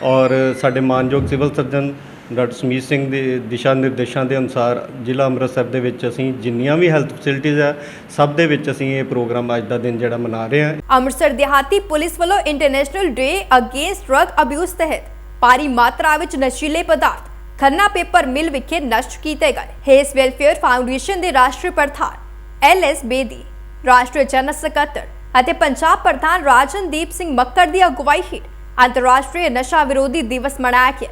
ਔਰ ਸਾਡੇ ਮਾਨਯੋਗ civil surgeon doctor Sameet Singh ਦੇ ਦਿਸ਼ਾ ਨਿਰਦੇਸ਼ਾਂ ਦੇ ਅਨੁਸਾਰ ਜ਼ਿਲ੍ਹਾ ਅੰਮ੍ਰਿਤਸਰ ਦੇ ਵਿੱਚ ਅਸੀਂ ਜਿੰਨੀਆਂ ਵੀ ਹੈਲਥ ਫੈਸਿਲਿਟੀਜ਼ ਆ, ਸਭ ਦੇ ਵਿੱਚ ਅਸੀਂ ਇਹ ਪ੍ਰੋਗਰਾਮ ਅੱਜ ਦਾ ਦਿਨ ਜਿਹੜਾ ਮਨਾ ਰਹੇ ਹਾਂ। ਅੰਮ੍ਰਿਤਸਰ ਦਿਹਾਤੀ ਪੁਲਿਸ ਵੱਲੋਂ international day against drug abuse ਤਹਿਤ ਭਾਰੀ ਮਾਤਰਾ ਵਿੱਚ ਨਸ਼ੀਲੇ ਪਦਾਰਥ, ਖੰਨਾ ਪੇਪਰ ਮਿਲ ਵਿਖੇ ਨਸ਼ਟ ਕੀਤੇ ਗਏ। ਹੇਸ ਵੈਲਫੇਅਰ ਫਾਊਂਡੇਸ਼ਨ ਦੇ ਰਾਸ਼ਟਰੀ ਪ੍ਰਧਾਨ ਐਲ ਐਸ ਬੇਦੀ ਰਾਸ਼ਟਰੀ ਜਨਰਲ ਸਕੱਤਰ ਅਤੇ ਪੰਜਾਬ ਪ੍ਰਧਾਨ ਰਾਜਨਦੀਪ ਸਿੰਘ ਮੱਕੜ ਦੀ ਅਗਵਾਈ ਹੇਠ ਅੰਤਰਰਾਸ਼ਟਰੀ ਨਸ਼ਾ ਵਿਰੋਧੀ ਦਿਵਸ ਮਨਾਇਆ ਗਿਆ,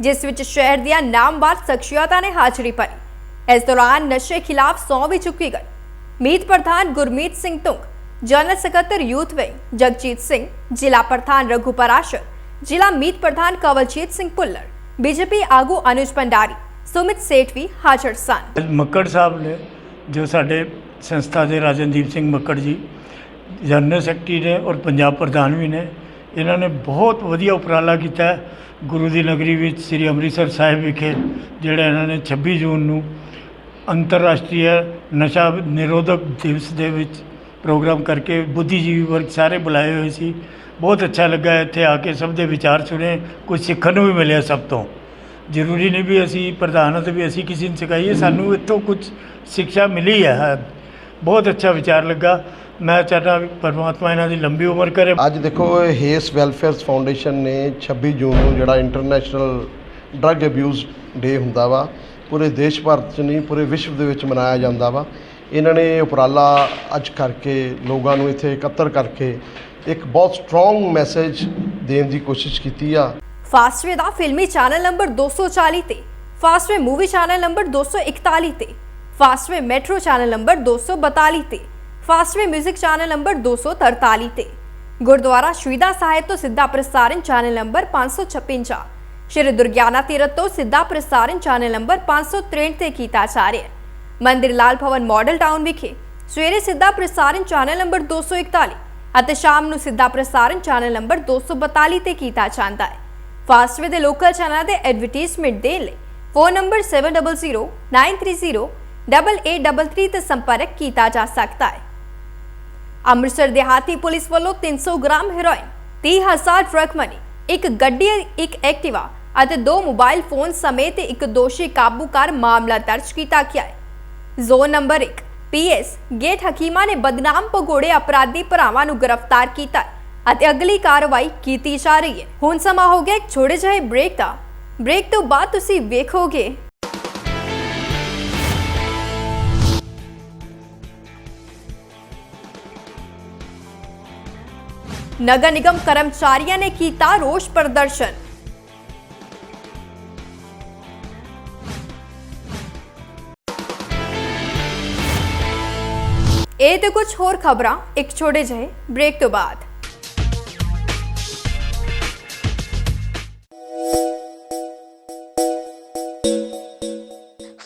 ਜਿਸ ਵਿੱਚ ਸ਼ਹਿਰ ਦੀਆਂ ਨਾਮਵਰ ਸ਼ਖਸੀਅਤਾਂ ਨੇ ਹਾਜ਼ਰੀ ਭਰੀ ਇਸ ਦੌਰਾਨ ਨਸ਼ੇ ਖਿਲਾਫ ਸੌਂ ਵੀ ਚੁੱਕੀ ਗਈ। ਮੀਤ ਪ੍ਰਧਾਨ ਗੁਰਮੀਤ ਸਿੰਘ ਤੁੰਗ ਜਨਰਲ ਸਕੱਤਰ ਯੂਥ ਵਿੰਗ ਜਗਜੀਤ ਸਿੰਘ, ਜ਼ਿਲ੍ਹਾ ਪ੍ਰਧਾਨ ਰਘੂ ਪਰਾਸ਼ਰ, ਜ਼ਿਲ੍ਹਾ ਮੀਤ ਪ੍ਰਧਾਨ ਕਵਲਜੀਤ ਸਿੰਘ ਭੁੱਲਰ, ਬੀਜੇਪੀ ਆਗੂ ਅਨੁਜ ਪੰਡਾਰੀ ਸੁਮਿਤ ਸੇਠ ਵੀ ਹਾਜ਼ਰ ਸਨ। ਮੱਕੜ ਸਾਹਿਬ ਨੇ ਜੋ ਸਾਡੇ ਸੰਸਥਾ ਦੇ ਰਾਜਨਦੀਪ ਸਿੰਘ ਮੱਕੜ ਜੀ, ਜਨਰਲ ਸੈਕਟਰੀ ਨੇ ਔਰ ਪੰਜਾਬ ਪ੍ਰਧਾਨ ਵੀ ਨੇ, ਇਹਨਾਂ ਨੇ ਬਹੁਤ ਵਧੀਆ ਉਪਰਾਲਾ ਕੀਤਾ। ਗੁਰੂ ਦੀ ਨਗਰੀ ਵਿੱਚ ਸ੍ਰੀ ਅੰਮ੍ਰਿਤਸਰ ਸਾਹਿਬ ਵਿਖੇ, ਜਿਹੜਾ ਇਹਨਾਂ ਨੇ 26 ਜੂਨ ਨੂੰ ਅੰਤਰਰਾਸ਼ਟਰੀ ਨਸ਼ਾ ਨਿਰੋਧਕ ਦਿਵਸ ਦੇ ਵਿੱਚ ਪ੍ਰੋਗਰਾਮ ਕਰਕੇ ਬੁੱਧੀਜੀਵੀ ਵਰਗ ਸਾਰੇ ਬੁਲਾਏ ਹੋਏ ਸੀ। ਬਹੁਤ ਅੱਛਾ ਲੱਗਾ ਇੱਥੇ ਆ ਕੇ ਸਭ ਦੇ ਵਿਚਾਰ ਸੁਣੇ, ਕੁਝ ਸਿੱਖਣ ਨੂੰ ਵੀ ਮਿਲਿਆ ਸਭ ਤੋਂ। ਜ਼ਰੂਰੀ ਨਹੀਂ ਵੀ ਅਸੀਂ ਪ੍ਰਧਾਨ ਅਤੇ ਵੀ ਅਸੀਂ ਕਿਸੇ ਨੂੰ ਸਿਖਾਈਏ, ਸਾਨੂੰ ਇੱਥੋਂ ਕੁਝ ਸਿੱਖਿਆ ਮਿਲੀ ਹੈ। ਬਹੁਤ ਅੱਛਾ ਵਿਚਾਰ ਲੱਗਾ। ਮੈਂ ਚਾਹਤਾ ਵੀ ਪਰਮਾਤਮਾ ਇਹਨਾਂ ਦੀ ਲੰਬੀ ਉਮਰ ਕਰੇ। ਅੱਜ ਦੇਖੋ ਹੇਸ ਵੈਲਫੇਅਰਸ ਫਾਊਂਡੇਸ਼ਨ ਨੇ 26 ਜੂਨ ਨੂੰ ਜਿਹੜਾ ਇੰਟਰਨੈਸ਼ਨਲ ਡਰੱਗ ਅਬਿਊਜ਼ ਡੇ ਹੁੰਦਾ ਵਾ ਪੂਰੇ ਦੇਸ਼ ਭਰ 'ਚ ਨਹੀਂ ਪੂਰੇ ਵਿਸ਼ਵ ਦੇ ਵਿੱਚ ਮਨਾਇਆ ਜਾਂਦਾ ਵਾ। ਇਹਨਾਂ ਨੇ ਉਪਰਾਲਾ ਅੱਜ ਕਰਕੇ ਲੋਕਾਂ ਨੂੰ ਇੱਥੇ ਇਕੱਤਰ ਕਰਕੇ ਇੱਕ ਬਹੁਤ ਸਟਰੋਂਗ ਮੈਸੇਜ ਦੇਣ ਦੀ ਕੋਸ਼ਿਸ਼ ਕੀਤੀ ਆ। ਫਾਸਟਵੇ ਦਾ ਫਿਲਮੀ ਚੈਨਲ ਨੰਬਰ 240 ਤੇ ਫਾਸਟਵੇ ਮੂਵੀ ਚੈਨਲ ਨੰਬਰ 241 ਤੇ ਫਾਸਟਵੇ ਮੈਟਰੋ ਚੈਨਲ ਨੰਬਰ 242 ਤੇ। ਫਾਸਟਵੇ 뮤직 ਚੈਨਲ ਨੰਬਰ 243 ਤੇ। ਗੁਰਦੁਆਰਾ ਸ਼ਹੀਦਾਂ ਸਾਹਿਬ ਤੋਂ ਸਿੱਧਾ ਪ੍ਰਸਾਰਣ ਚੈਨਲ ਨੰਬਰ 556 ਸ਼੍ਰੀ ਦੁਰਗਿਆਨਾ ਤੀਰਥ ਤੋਂ ਸਿੱਧਾ ਪ੍ਰਸਾਰਣ ਚੈਨਲ ਨੰਬਰ 563 ਤੇ ਕੀਤਾ ਜਾ ਰਿਹਾ ਮੰਦਿਰ ਲਾਲ ਭਵਨ ਮਾਡਲ ਟਾਊਨ ਵਿਖੇ ਸਵੇਰੇ ਸਿੱਧਾ ਪ੍ਰਸਾਰਣ ਚੈਨਲ ਨੰਬਰ 241 ਅਤੇ ਸ਼ਾਮ ਨੂੰ ਸਿੱਧਾ ਪ੍ਰਸਾਰਣ ਚੈਨਲ ਨੰਬਰ 242 ਤੇ ਕੀਤਾ ਜਾਂਦਾ ਹੈ। ਫਾਸਟਵੇ ਦੇ ਲੋਕਲ ਚੈਨਲ ਦੇ ਐਡਵਰਟਾਈਜ਼ਮੈਂਟ ਦੇਣ ਲਈ ਫੋਨ ਨੰਬਰ 7009308833 ਤੇ ਸੰਪਰਕ ਕੀਤਾ ਜਾ ਸਕਦਾ ਹੈ। ਅੰਮ੍ਰਿਤਸਰ ਦਿਹਾਤੀ ਪੁਲਿਸ ਵੱਲੋਂ 300 ਗ੍ਰਾਮ ਹੈਰੋਇਨ 30000 ਟਰੱਕ ਮਨੀ, ਇੱਕ ਗੱਡੀ, ਇੱਕ ਐਕਟਿਵਾ ਅਤੇ ਦੋ ਮੋਬਾਈਲ ਫੋਨ ਸਮੇਤ ਇੱਕ ਦੋਸ਼ੀ ਕਾਬੂ ਕਰ ਮਾਮਲਾ ਦਰਜ ਕੀਤਾ ਗਿਆ ਹੈ। Zone number 1 PS gate Hakima ਨੇ ਬਦਨਾਮ ਪਗੋੜੇ ਅਪਰਾਧੀ ਭਰਾਵਾਂ ਨੂੰ ਗ੍ਰਿਫਤਾਰ ਕੀਤਾ ਅਤੇ ਅਗਲੀ ਕਾਰਵਾਈ ਕੀਤੀ ਜਾ ਰਹੀ ਹੈ। ਹੁਣ ਸਮਾਂ ਹੋ ਗਿਆ ਇੱਕ ਛੋਟੇ ਜਿਹੇ ਬ੍ਰੇਕ ਦਾ। ਬ੍ਰੇਕ ਤੋਂ ਬਾਅਦ ਤੁਸੀਂ ਵੇਖੋਗੇ ਨਗਰ ਨਿਗਮ ਕਰਮਚਾਰੀਆਂ ਨੇ ਕੀਤਾ ਰੋਸ ਪ੍ਰਦਰਸ਼ਨ। ਇਹ ਤੇ ਕੁਝ ਹੋਰ ਖਬਰਾਂ, ਇੱਕ ਛੋਟੇ ਜਿਹੇ, ਬ੍ਰੇਕ ਤੋਂ ਬਾਅਦ।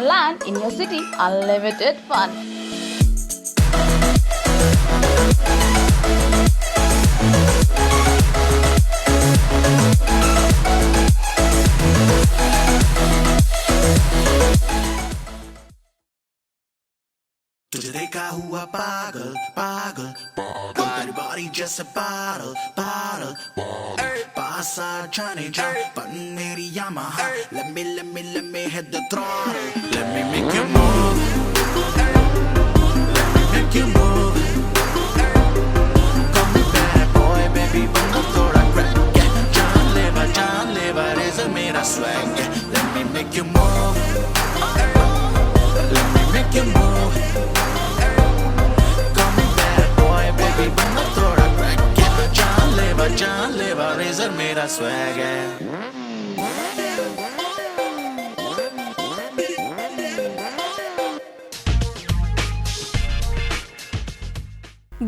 Funland in your city, unlimited fun. तुझे देखा हुआ पागल पागल तेरी बॉडी जैसे पागल पागल पास आ जाने जा पन मेरी Yamaha let me let me let me baby, make move.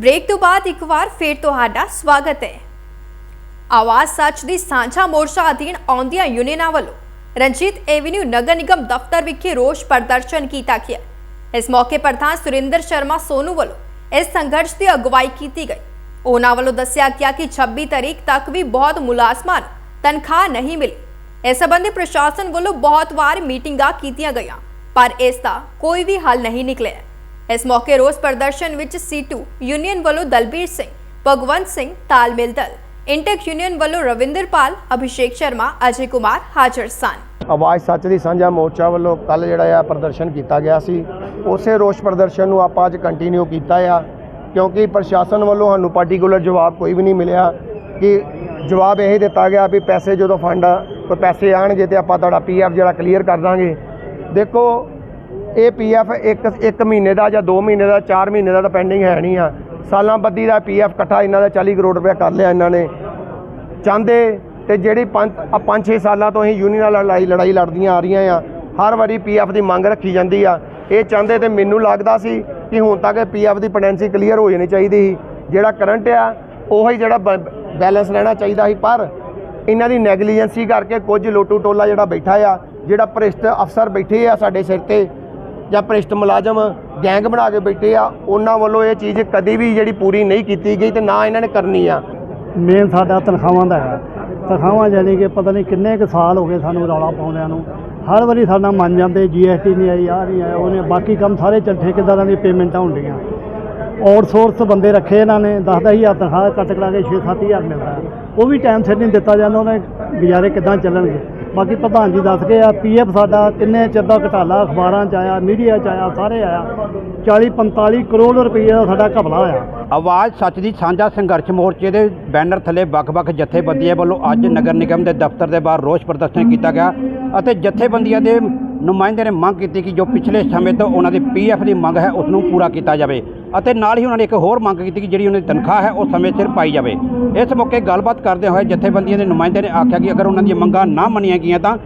Break ਤੋਂ ਬਾਅਦ ਇੱਕ ਵਾਰ ਫੇਰ ਤੁਹਾਡਾ ਸਵਾਗਤ ਹੈ। ਆਵਾਜ਼ ਸੱਚ ਦੀ ਸਾਂਝਾ ਮੋਰਚਾ ਅਧੀਨ ਆਉਂਦੀਆਂ ਯੂਨੀਅਨਾਂ ਵੱਲੋਂ ਰਣਜੀਤ ਐਵਨਿਊ ਨਗਰ ਨਿਗਮ ਦਫ਼ਤਰ ਵਿਖੇ ਰੋਸ ਪ੍ਰਦਰਸ਼ਨ ਕੀਤਾ ਗਿਆ। ਇਸ ਮੌਕੇ ਪ੍ਰਧਾਨ ਸੁਰਿੰਦਰ ਸ਼ਰਮਾ ਸੋਨੂ ਵੱਲੋਂ ਇਸ ਸੰਘਰਸ਼ ਦੀ ਅਗਵਾਈ ਕੀਤੀ ਗਈ। ਉਹਨਾਂ ਵੱਲੋਂ ਦੱਸਿਆ ਗਿਆ ਕਿ 26 ਤਾਰੀਖ ਤੱਕ ਵੀ ਬਹੁਤ ਮੁਲਾਜ਼ਮਾਂ ਨੂੰ ਤਨਖਾਹ ਨਹੀਂ ਮਿਲੀ। ਇਸ ਸੰਬੰਧੀ ਪ੍ਰਸ਼ਾਸਨ ਵੱਲੋਂ ਬਹੁਤ ਵਾਰ ਮੀਟਿੰਗਾਂ ਕੀਤੀਆਂ ਗਈਆਂ, ਪਰ ਇਸ ਦਾ ਕੋਈ ਵੀ ਹੱਲ ਨਹੀਂ ਨਿਕਲਿਆ। ਇਸ ਮੌਕੇ ਰੋਸ ਪ੍ਰਦਰਸ਼ਨ ਵਿੱਚ C2 ਯੂਨੀਅਨ ਵੱਲੋਂ ਦਲਬੀਰ ਸਿੰਘ, ਭਗਵੰਤ ਸਿੰਘ, ਤਾਲਮੇਲ ਦਲ, ਇੰਟੈਕ ਯੂਨੀਅਨ ਵੱਲੋਂ ਰਵਿੰਦਰਪਾਲ ਅਭਿਸ਼ੇਕ ਸ਼ਰਮਾ, ਅਜੇ ਕੁਮਾਰ ਹਾਜ਼ਰ ਸਨ। ਆਵਾਜ਼ ਸੱਚ ਦੀ ਸਾਂਝਾ ਮੋਰਚਾ ਵੱਲੋਂ ਕੱਲ ਜਿਹੜਾ ਆ ਪ੍ਰਦਰਸ਼ਨ ਕੀਤਾ ਗਿਆ ਸੀ। ਉਸੇ ਰੋਸ ਪ੍ਰਦਰਸ਼ਨ ਨੂੰ ਆਪਾਂ ਅੱਜ ਕੰਟੀਨਿਊ ਕੀਤਾ ਆ, ਕਿਉਂਕਿ ਪ੍ਰਸ਼ਾਸਨ ਵੱਲੋਂ ਸਾਨੂੰ ਪਾਰਟਿਕੂਲਰ ਜਵਾਬ ਕੋਈ ਵੀ ਨਹੀਂ ਮਿਲਿਆ ਕਿ ਜਵਾਬ ਇਹ ਦਿੱਤਾ ਗਿਆ ਵੀ ਪੈਸੇ ਜਦੋਂ ਫੰਡ ਕੋਈ ਪੈਸੇ ਆਣਗੇ ਤੇ ਆਪਾਂ ਤੁਹਾਡਾ ਪੀਐਫ ਜਿਹੜਾ ਕਲੀਅਰ ਕਰ ਦਾਂਗੇ। ਦੇਖੋ ਇਹ ਪੀਐਫ ਇੱਕ ਇੱਕ ਮਹੀਨੇ ਦਾ ਜਾਂ 2 ਮਹੀਨੇ ਦਾ 4 ਮਹੀਨੇ ਦਾ ਤਾਂ ਪੈਂਡਿੰਗ ਹੈ ਨਹੀਂ ਆ। ਸਾਲਾਂ ਬੱਦੀ ਦਾ ਪੀਐਫ ਇਕੱਠਾ ਇਹਨਾਂ ਦਾ 40 ਕਰੋੜ ਰੁਪਏ ਕਰ ਲਿਆ ਇਹਨਾਂ ਨੇ। ਚਾਹੁੰਦੇ ਤੇ ਜਿਹੜੀ 5 5-6 ਸਾਲਾਂ ਤੋਂ ਅਸੀਂ ਯੂਨੀਅਨ ਨਾਲ ਲੜਾਈ ਲੜਾਈ ਲੜਦੀਆਂ ਆ ਰਹੀਆਂ ਆ, ਹਰ ਵਾਰੀ ਪੀਐਫ ਦੀ ਮੰਗ ਰੱਖੀ ਜਾਂਦੀ ਆ। ਇਹ ਚਾਹੁੰਦੇ ਤੇ ਮੈਨੂੰ ਲੱਗਦਾ ਸੀ ਕਿ ਹੁਣ ਤੱਕ ਪੀਐਫ ਦੀ ਪੈਂਡੈਂਸੀ ਕਲੀਅਰ ਹੋ ਜਾਣੀ ਚਾਹੀਦੀ ਸੀ। ਜਿਹੜਾ ਕਰੰਟ ਆ, ਉਹੀ ਜਿਹੜਾ ਬੈਲੈਂਸ ਰਹਿਣਾ ਚਾਹੀਦਾ ਸੀ। ਪਰ ਇਹਨਾਂ ਦੀ ਨੈਗਲੀਜੈਂਸੀ ਕਰਕੇ ਕੁਝ ਲੋਟੂ ਟੋਲਾ ਜਿਹੜਾ ਬੈਠਾ ਆ, ਜਿਹੜਾ ਭ੍ਰਿਸ਼ਟ ਅਫਸਰ ਬੈਠੇ ਆ ਸਾਡੇ ਸਿਰ ਤੇ ਜਾਂ ਭ੍ਰਿਸ਼ਟ ਮੁਲਾਜ਼ਮ ਗੈਂਗ ਬਣਾ ਕੇ ਬੈਠੇ ਆ, ਉਹਨਾਂ ਵੱਲੋਂ ਇਹ ਚੀਜ਼ ਕਦੀ ਵੀ ਜਿਹੜੀ ਪੂਰੀ ਨਹੀਂ ਕੀਤੀ ਗਈ ਤੇ ਨਾ ਇਹਨਾਂ ਨੇ ਕਰਨੀ ਆ। ਮੇਨ ਸਾਡਾ ਤਨਖਾਹਾਂ ਦਾ ਹੈ। ਤਨਖਾਹਾਂ ਜਾਨੀ ਕਿ ਪਤਾ ਨਹੀਂ ਕਿੰਨੇ ਕੁ ਸਾਲ ਹੋ ਗਏ ਸਾਨੂੰ ਰੌਲਾ ਪਾਉਂਦਿਆਂ ਨੂੰ। ਹਰ ਵਾਰੀ ਸਾਡਾ ਮੰਨ ਜਾਂਦੇ ਜੀਐਸਟੀ ਨਹੀਂ ਆਈ ਆ ਨਹੀਂ ਆਇਆ ਉਹਨੇ ਬਾਕੀ ਕੰਮ ਸਾਰੇ ਚੱਲ ਠੇਕੇਦਾਰਾਂ ਦੀ ਪੇਮੈਂਟਾਂ ਹੁੰਦੀਆਂ ਆਊਟਸੋਰਸ ਬੰਦੇ ਰੱਖੇ ਇਹਨਾਂ ਨੇ 10 ਹਜ਼ਾਰ ਤਨਖਾਹ ਕੱਟ ਕਰਾ ਕੇ 6-7 ਹਜ਼ਾਰ ਮਿਲਦਾ। ਉਹ ਵੀ ਟਾਈਮ ਸਿਰ ਨਹੀਂ ਦਿੱਤਾ ਜਾਂਦਾ, ਉਹਨੇ ਗੁਜ਼ਾਰੇ ਕਿੱਦਾਂ ਚੱਲਣਗੇ? ਬਾਕੀ ਪ੍ਰਧਾਨ ਜੀ ਦੱਸ ਗਏ ਆ ਪੀਐਫ ਸਾਡਾ ਕਿੰਨੇ ਚਿਰ ਦਾ ਘਟਾਲਾ, ਅਖਬਾਰਾਂ 'ਚ ਆਇਆ, ਮੀਡੀਆ 'ਚ ਆਇਆ, ਸਾਰੇ ਆਇਆ। 40-45 ਕਰੋੜ ਰੁਪਏ ਦਾ ਸਾਡਾ ਘਪਲਾ ਹੋਇਆ। ਆਵਾਜ਼ ਸੱਚ ਦੀ ਸਾਂਝਾ ਸੰਘਰਸ਼ ਮੋਰਚੇ ਦੇ ਬੈਨਰ ਥੱਲੇ ਵੱਖ-ਵੱਖ ਜਥੇਬੰਦੀਆਂ ਵੱਲੋਂ ਅੱਜ ਨਗਰ ਨਿਗਮ ਦੇ ਦਫ਼ਤਰ ਦੇ ਬਾਹਰ ਰੋਸ ਪ੍ਰਦਰਸ਼ਨ ਕੀਤਾ ਗਿਆ ਅਤੇ ਜਥੇਬੰਦੀਆਂ ਦੇ ਨੁਮਾਇੰਦੇ ਨੇ ਮੰਗ ਕੀਤੀ ਕਿ ਜੋ ਪਿਛਲੇ ਸਮੇਂ ਤੋਂ ਉਹਨਾਂ ਦੀ ਪੀਐਫ ਦੀ ਮੰਗ ਹੈ ਉਸ ਨੂੰ ਪੂਰਾ ਕੀਤਾ ਜਾਵੇ ਅਤੇ ਨਾਲ ਹੀ ਉਹਨਾਂ ਨੇ ਇੱਕ ਹੋਰ ਮੰਗ ਕੀਤੀ ਕਿ ਜਿਹੜੀ ਉਹਨਾਂ ਦੀ ਤਨਖਾਹ ਹੈ, ਉਹ ਸਮੇਂ ਸਿਰ ਪਾਈ ਜਾਵੇ। ਇਸ ਮੌਕੇ ਗੱਲਬਾਤ ਕਰਦੇ ਹੋਏ ਜਥੇਬੰਦੀਆਂ ਦੇ ਨੁਮਾਇੰਦੇ ਨੇ ਆਖਿਆ ਕਿ ਅਗਰ ਉਹਨਾਂ ਦੀਆਂ ਮੰਗਾਂ ਨਾ ਮੰਨੀਆਂ ਗਈਆਂ ਤਾਂ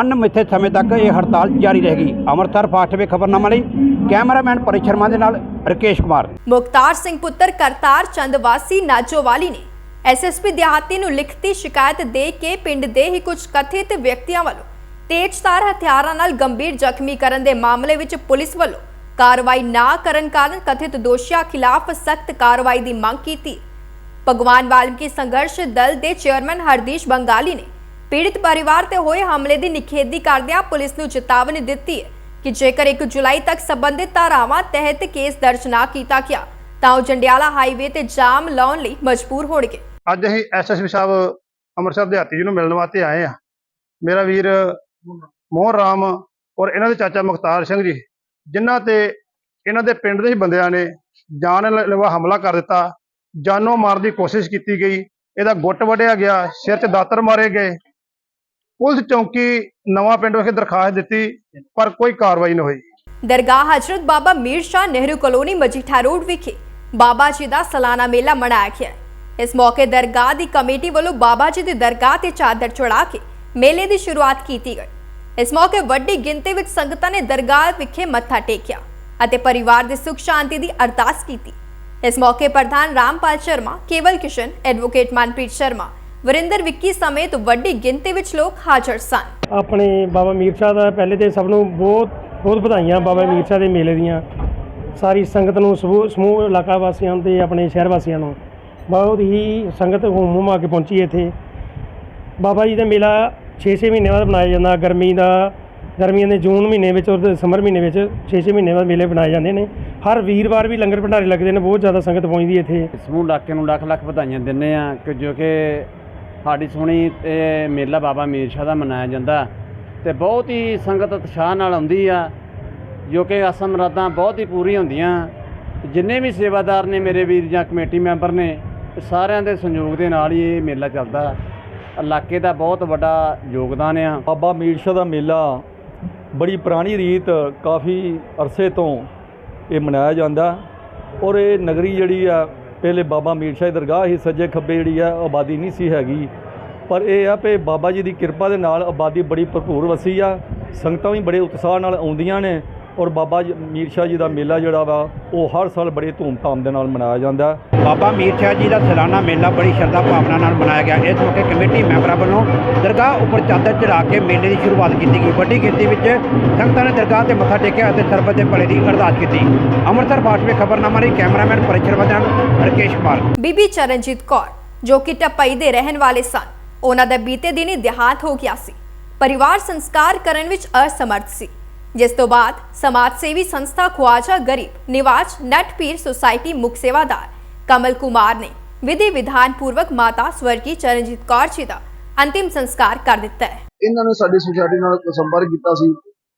ਅਣਮਿੱਥੇ ਸਮੇਂ ਤੱਕ ਇਹ ਹੜਤਾਲ ਜਾਰੀ ਰਹੇਗੀ। ਅੰਮ੍ਰਿਤਸਰ ਫਾਸਟਵੇ ਖਬਰਨਾਮਾ ਲਈ ਕੈਮਰਾਮੈਨ ਪਰੀ ਸ਼ਰਮਾ ਦੇ ਨਾਲ ਰਕੇਸ਼ ਕੁਮਾਰ। ਮੁਖਤਾਰ ਸਿੰਘ ਪੁੱਤਰ ਕਰਤਾਰ ਚੰਦ ਵਾਸੀ ਨਾਜੋਵਾਲੀ ਨੇ ਐਸਐਸਪੀ ਦਿਹਾਤੀ ਨੂੰ ਲਿਖਤੀ ਸ਼ਿਕਾਇਤ ਦੇ ਕੇ ਪਿੰਡ ਦੇ ਹੀ ਕੁਝ ਕਥਿਤ ਵਿਅਕਤੀਆਂ ਵੱਲੋਂ ਤੇਜ਼ਧਾਰ ਹਥਿਆਰਾਂ ਨਾਲ ਗੰਭੀਰ ਜ਼ਖਮੀ ਕਰਨ ਦੇ ਮਾਮਲੇ ਵਿੱਚ ਪੁਲਿਸ ਵੱਲੋਂ ਕਾਰਵਾਈ ਨਾ ਕਰਨ ਕਾਰਨ ਕਥਿਤ ਦੋਸ਼ੀਆਂ ਖਿਲਾਫ ਸਖਤ ਕਾਰਵਾਈ ਦੀ ਮੰਗ ਕੀਤੀ। ਭਗਵਾਨ ਵਾਲਮੀਕੀ ਸੰਘਰਸ਼ ਦਲ ਦੇ ਚੇਅਰਮੈਨ ਹਰਦੀਸ਼ ਬੰਗਾਲੀ ਨੇ ਪੀੜਿਤ ਪਰਿਵਾਰ ਤੇ ਹੋਏ ਹਮਲੇ ਦੀ ਨਿਖੇਧੀ ਕਰਦਿਆਂ ਪੁਲਿਸ ਨੂੰ ਚੇਤਾਵਨੀ ਦਿੱਤੀ ਹੈ ਕਿ ਜੇਕਰ 1 ਜੁਲਾਈ ਤੱਕ ਸੰਬੰਧਿਤ ਧਾਰਾਵਾਂ ਤਹਿਤ ਕੇਸ ਦਰਜ ਨਾ ਕੀਤਾ ਗਿਆ, ਤਾਂ ਉਹ ਜੰਡਿਆਲਾ ਹਾਈਵੇ ਤੇ ਜਾਮ ਲਾਉਣ ਲਈ ਮਜਬੂਰ ਹੋਣਗੇ। ਅੱਜ ਅਸੀਂ ਐਸਐਸਪੀ ਸਾਹਿਬ ਅੰਮ੍ਰਿਤਸਰ ਦਿਹਾਤੀ ਜੀ ਨੂੰ ਮਿਲਣ ਵਾਸਤੇ ਆਏ ਆ ਮੇਰਾ ਵੀਰ ਮੋਹਨ ਰਾਮ ਔਰ ਇਹਨਾਂ ਦੇ ਚਾਚਾ ਮੁਖਤਾਰ ਸਿੰਘ ਜੀ, ਜਿਨ੍ਹਾਂ ਤੇ ਇਹਨਾਂ ਦੇ ਪਿੰਡ ਦੇ ਹੀ ਬੰਦਿਆਂ ਨੇ ਜਾਨਲੇਵਾ ਹਮਲਾ ਕਰ ਦਿੱਤਾ। ਜਾਨੋਂ ਮਾਰਨ ਦੀ ਕੋਸ਼ਿਸ਼ ਕੀਤੀ ਗਈ। ਇਹਦਾ ਗੁੱਟ ਵੱਢਿਆ ਗਿਆ, ਸਿਰ 'ਚ ਦਾਤਰ ਮਾਰੇ ਗਏ। ਪੁਲਿਸ ਚੌਂਕੀ ਨਵਾਂ ਪਿੰਡ ਵਿਖੇ ਦਰਖਾਸਤ ਦਿੱਤੀ, ਪਰ ਕੋਈ ਕਾਰਵਾਈ ਨਹੀਂ ਹੋਈ। ਦਰਗਾਹ ਹਜ਼ਰਤ ਬਾਬਾ ਮੀਰ ਸ਼ਾਹ ਨਹਿਰੂ ਕਲੋਨੀ ਮਜੀਠਾ ਰੋਡ ਵਿਖੇ ਬਾਬਾ ਜੀ ਦਾ ਸਾਲਾਨਾ ਮੇਲਾ ਮਨਾਇਆ ਗਿਆ। ਇਸ ਮੌਕੇ ਦਰਗਾਹ ਦੀ ਕਮੇਟੀ ਵੱਲੋਂ ਬਾਬਾ ਜੀ ਦੀ ਦਰਗਾਹ ਤੇ ਚਾਦਰ ਚੜਾ ਕੇ ਮੇਲੇ ਦੀ ਸ਼ੁਰੂਆਤ ਕੀਤੀ ਗਈ। ਇਸ ਮੌਕੇ ਵੱਡੀ ਗਿਣਤੀ ਵਿੱਚ ਸੰਗਤਾਂ ਨੇ ਦਰਗਾਹ ਵਿਖੇ ਮੱਥਾ ਟੇਕਿਆ ਅਤੇ ਪਰਿਵਾਰ ਦੀ ਸੁਖ ਸ਼ਾਂਤੀ ਦੀ ਅਰਦਾਸ ਕੀਤੀ। ਇਸ ਮੌਕੇ ਪ੍ਰਧਾਨ ਰਾਮਪਾਲ ਸ਼ਰਮਾ, ਕੇਵਲ ਕਿਸ਼ਨ, ਐਡਵੋਕੇਟ ਮਨਪ੍ਰੀਤ ਸ਼ਰਮਾ, ਵਰਿੰਦਰ ਵਿੱਕੀ ਸਮੇਤ ਵੱਡੀ ਗਿਣਤੀ ਵਿੱਚ ਲੋਕ ਹਾਜ਼ਰ ਸਨ। ਆਪਣੇ ਬਾਬਾ ਮੀਰ ਸ਼ਾਹ ਦਾ ਪਹਿਲੇ ਤੇ ਸਭ ਨੂੰ ਬਹੁਤ ਬਹੁਤ ਵਧਾਈਆਂ ਬਾਬਾ ਮੀਰ ਸ਼ਾਹ ਦੇ ਮੇਲੇ ਦੀਆਂ। ਸਾਰੀ ਸੰਗਤ ਨੂੰ ਸਮੂਹ ਸਮੂਹ, ਇਲਾਕਾ ਵਾਸੀਆਂ ਤੇ ਆਪਣੇ ਸ਼ਹਿਰ ਵਾਸੀਆਂ ਨੂੰ ਬਹੁਤ ਹੀ ਸੰਗਤ ਹੁਮ ਹੁਮਾ ਕੇ ਪਹੁੰਚੀ ਇੱਥੇ। ਬਾਬਾ ਜੀ ਦਾ ਮੇਲਾ 6-6 ਮਹੀਨੇ ਬਾਅਦ ਬਣਾਇਆ ਜਾਂਦਾ। ਗਰਮੀ ਦਾ, ਗਰਮੀਆਂ ਦੇ ਜੂਨ ਮਹੀਨੇ ਵਿੱਚ ਔਰ ਦਸੰਬਰ ਮਹੀਨੇ ਵਿੱਚ 6-6 ਮਹੀਨੇ ਬਾਅਦ ਮੇਲੇ ਬਣਾਏ ਜਾਂਦੇ ਨੇ। ਹਰ ਵੀਰਵਾਰ ਵੀ ਲੰਗਰ ਭੰਡਾਰੇ ਲੱਗਦੇ ਨੇ, ਬਹੁਤ ਜ਼ਿਆਦਾ ਸੰਗਤ ਪਹੁੰਚਦੀ ਹੈ ਇੱਥੇ। ਸਮੂਹ ਇਲਾਕੇ ਨੂੰ ਲੱਖ ਲੱਖ ਵਧਾਈਆਂ ਦਿੰਦੇ ਆ ਕਿ ਜੋ ਕਿ ਸਾਡੀ ਸੋਹਣੀ ਇਹ ਮੇਲਾ ਬਾਬਾ ਮੀਰ ਸ਼ਾਹ ਦਾ ਮਨਾਇਆ ਜਾਂਦਾ। ਤੇ ਬਹੁਤ ਹੀ ਸੰਗਤ ਉਤਸ਼ਾਹ ਨਾਲ ਆਉਂਦੀ ਆ, ਜੋ ਕਿ ਆਸਾਂ ਮਰਾਦਾਂ ਬਹੁਤ ਹੀ ਪੂਰੀ ਹੁੰਦੀਆਂ। ਜਿੰਨੇ ਵੀ ਸੇਵਾਦਾਰ ਨੇ ਮੇਰੇ ਵੀਰ ਜਾਂ ਕਮੇਟੀ ਮੈਂਬਰ ਨੇ, ਸਾਰਿਆਂ ਦੇ ਸਹਿਯੋਗ ਦੇ ਨਾਲ ਹੀ ਇਹ ਮੇਲਾ ਚੱਲਦਾ। ਇਲਾਕੇ ਦਾ ਬਹੁਤ ਵੱਡਾ ਯੋਗਦਾਨ ਆ। ਬਾਬਾ ਅਮੀਰਸ਼ਾਹ ਦਾ ਮੇਲਾ ਬੜੀ ਪੁਰਾਣੀ ਰੀਤ ਕਾਫੀ ਅਰਸੇ ਤੋਂ ਇਹ ਮਨਾਇਆ ਜਾਂਦਾ। ਔਰ ਇਹ ਨਗਰੀ ਜਿਹੜੀ ਆ, ਪਹਿਲੇ ਬਾਬਾ ਅਮੀਰਸ਼ਾਹ ਦੀ ਦਰਗਾਹ ਹੀ ਸੱਜੇ ਖੱਬੇ ਜਿਹੜੀ ਆ, ਆਬਾਦੀ ਨਹੀਂ ਸੀ ਹੈਗੀ। ਪਰ ਇਹ ਆ ਕਿ ਬਾਬਾ ਜੀ ਦੀ ਕਿਰਪਾ ਦੇ ਨਾਲ ਆਬਾਦੀ ਬੜੀ ਭਰਪੂਰ ਵਸੀ ਆ। ਸੰਗਤਾਂ ਵੀ ਬੜੇ ਉਤਸ਼ਾਹ ਨਾਲ ਆਉਂਦੀਆਂ ਨੇ। ਔਰ ਬਾਬਾ ਜੀ- ਮੀਰ ਸ਼ਾਹ ਜੀ ਦਾ ਮੇਲਾ ਜਿਹੜਾ ਵਾ ਉਹ ਹਰ ਸਾਲ ਬੜੇ ਧੂਮਧਾਮ ਦੇ ਨਾਲ ਮਨਾਇਆ ਜਾਂਦਾ ਬਾਬਾ ਮੀਰ ਸ਼ਾਹ ਜੀ ਦਾ ਸਾਲਾਨਾ ਮੇਲਾ ਬੜੀ ਸ਼ਰਧਾ ਭਾਵਨਾ ਨਾਲ ਮਨਾਇਆ ਗਿਆ। ਇਸ ਮੌਕੇ ਕਮੇਟੀ ਮੈਂਬਰਾਂ ਵੱਲੋਂ ਦਰਗਾਹ ਉੱਪਰ ਚਾਦਰ ਚੜਾ ਕੇ ਮੇਲੇ ਦੀ ਸ਼ੁਰੂਆਤ ਕੀਤੀ ਗਈ। ਵੱਡੀ ਗਿਣਤੀ ਵਿੱਚ ਸੰਗਤਾਂ ਨੇ ਦਰਗਾਹ ਤੇ ਮੱਥਾ ਟੇਕਿਆ ਅਤੇ ਸਰਬਤ ਦੇ ਭਲੇ ਦੀ ਅਰਦਾਸ ਕੀਤੀ। ਅੰਮ੍ਰਿਤਸਰ ਬਾਟਵੇ ਖਬਰਨਾਮਾ ਲਈ ਕੈਮਰਾਮੈਨ ਪਰਿਚਰ ਨਾਲ ਰਕੇਸ਼ ਕੁਮਾਰ। ਬੀਬੀ ਚਰਨਜੀਤ ਕੌਰ ਜੋ ਕਿ ਟੱਪਈ ਦੇ ਰਹਿਣ ਵਾਲੇ ਸਨ ਉਹਨਾਂ ਦਾ ਬੀਤੇ ਦਿਨੀ ਦੇਹਾਂਤ ਹੋ ਗਿਆ ਸੀ। ਪਰਿਵਾਰ ਸੰਸਕਾਰ ਕਰਨ ਵਿੱਚ ਅਸਮਰਥ ਸੀ। ਜਿਸ ਤੋਂ ਬਾਅਦ ਸਮਾਜ ਸੇਵੀ ਸੰਸਥਾ ਖਵਾਜਾ ਗਰੀਬ ਨਿਵਾਜ ਨਟਪੀਰ ਸੁਸਾਇਟੀ ਮੁਖ ਸੇਵਾਦਾਰ ਕਮਲ ਕੁਮਾਰ ਨੇ ਵਿਧੀ ਵਿਧਾਨ ਪੂਰਵਕ ਮਾਤਾ ਸਵਰਗੀ ਚਰਨਜੀਤ ਕੌਰ ਜੀ ਦਾ ਅੰਤਿਮ ਸੰਸਕਾਰ ਕਰ ਦਿੱਤਾ ਹੈ ਇਹਨਾਂ ਨੇ ਸਾਡੀ ਸੁਸਾਇਟੀ ਨਾਲ ਸੰਪਰਕ ਕੀਤਾ ਸੀ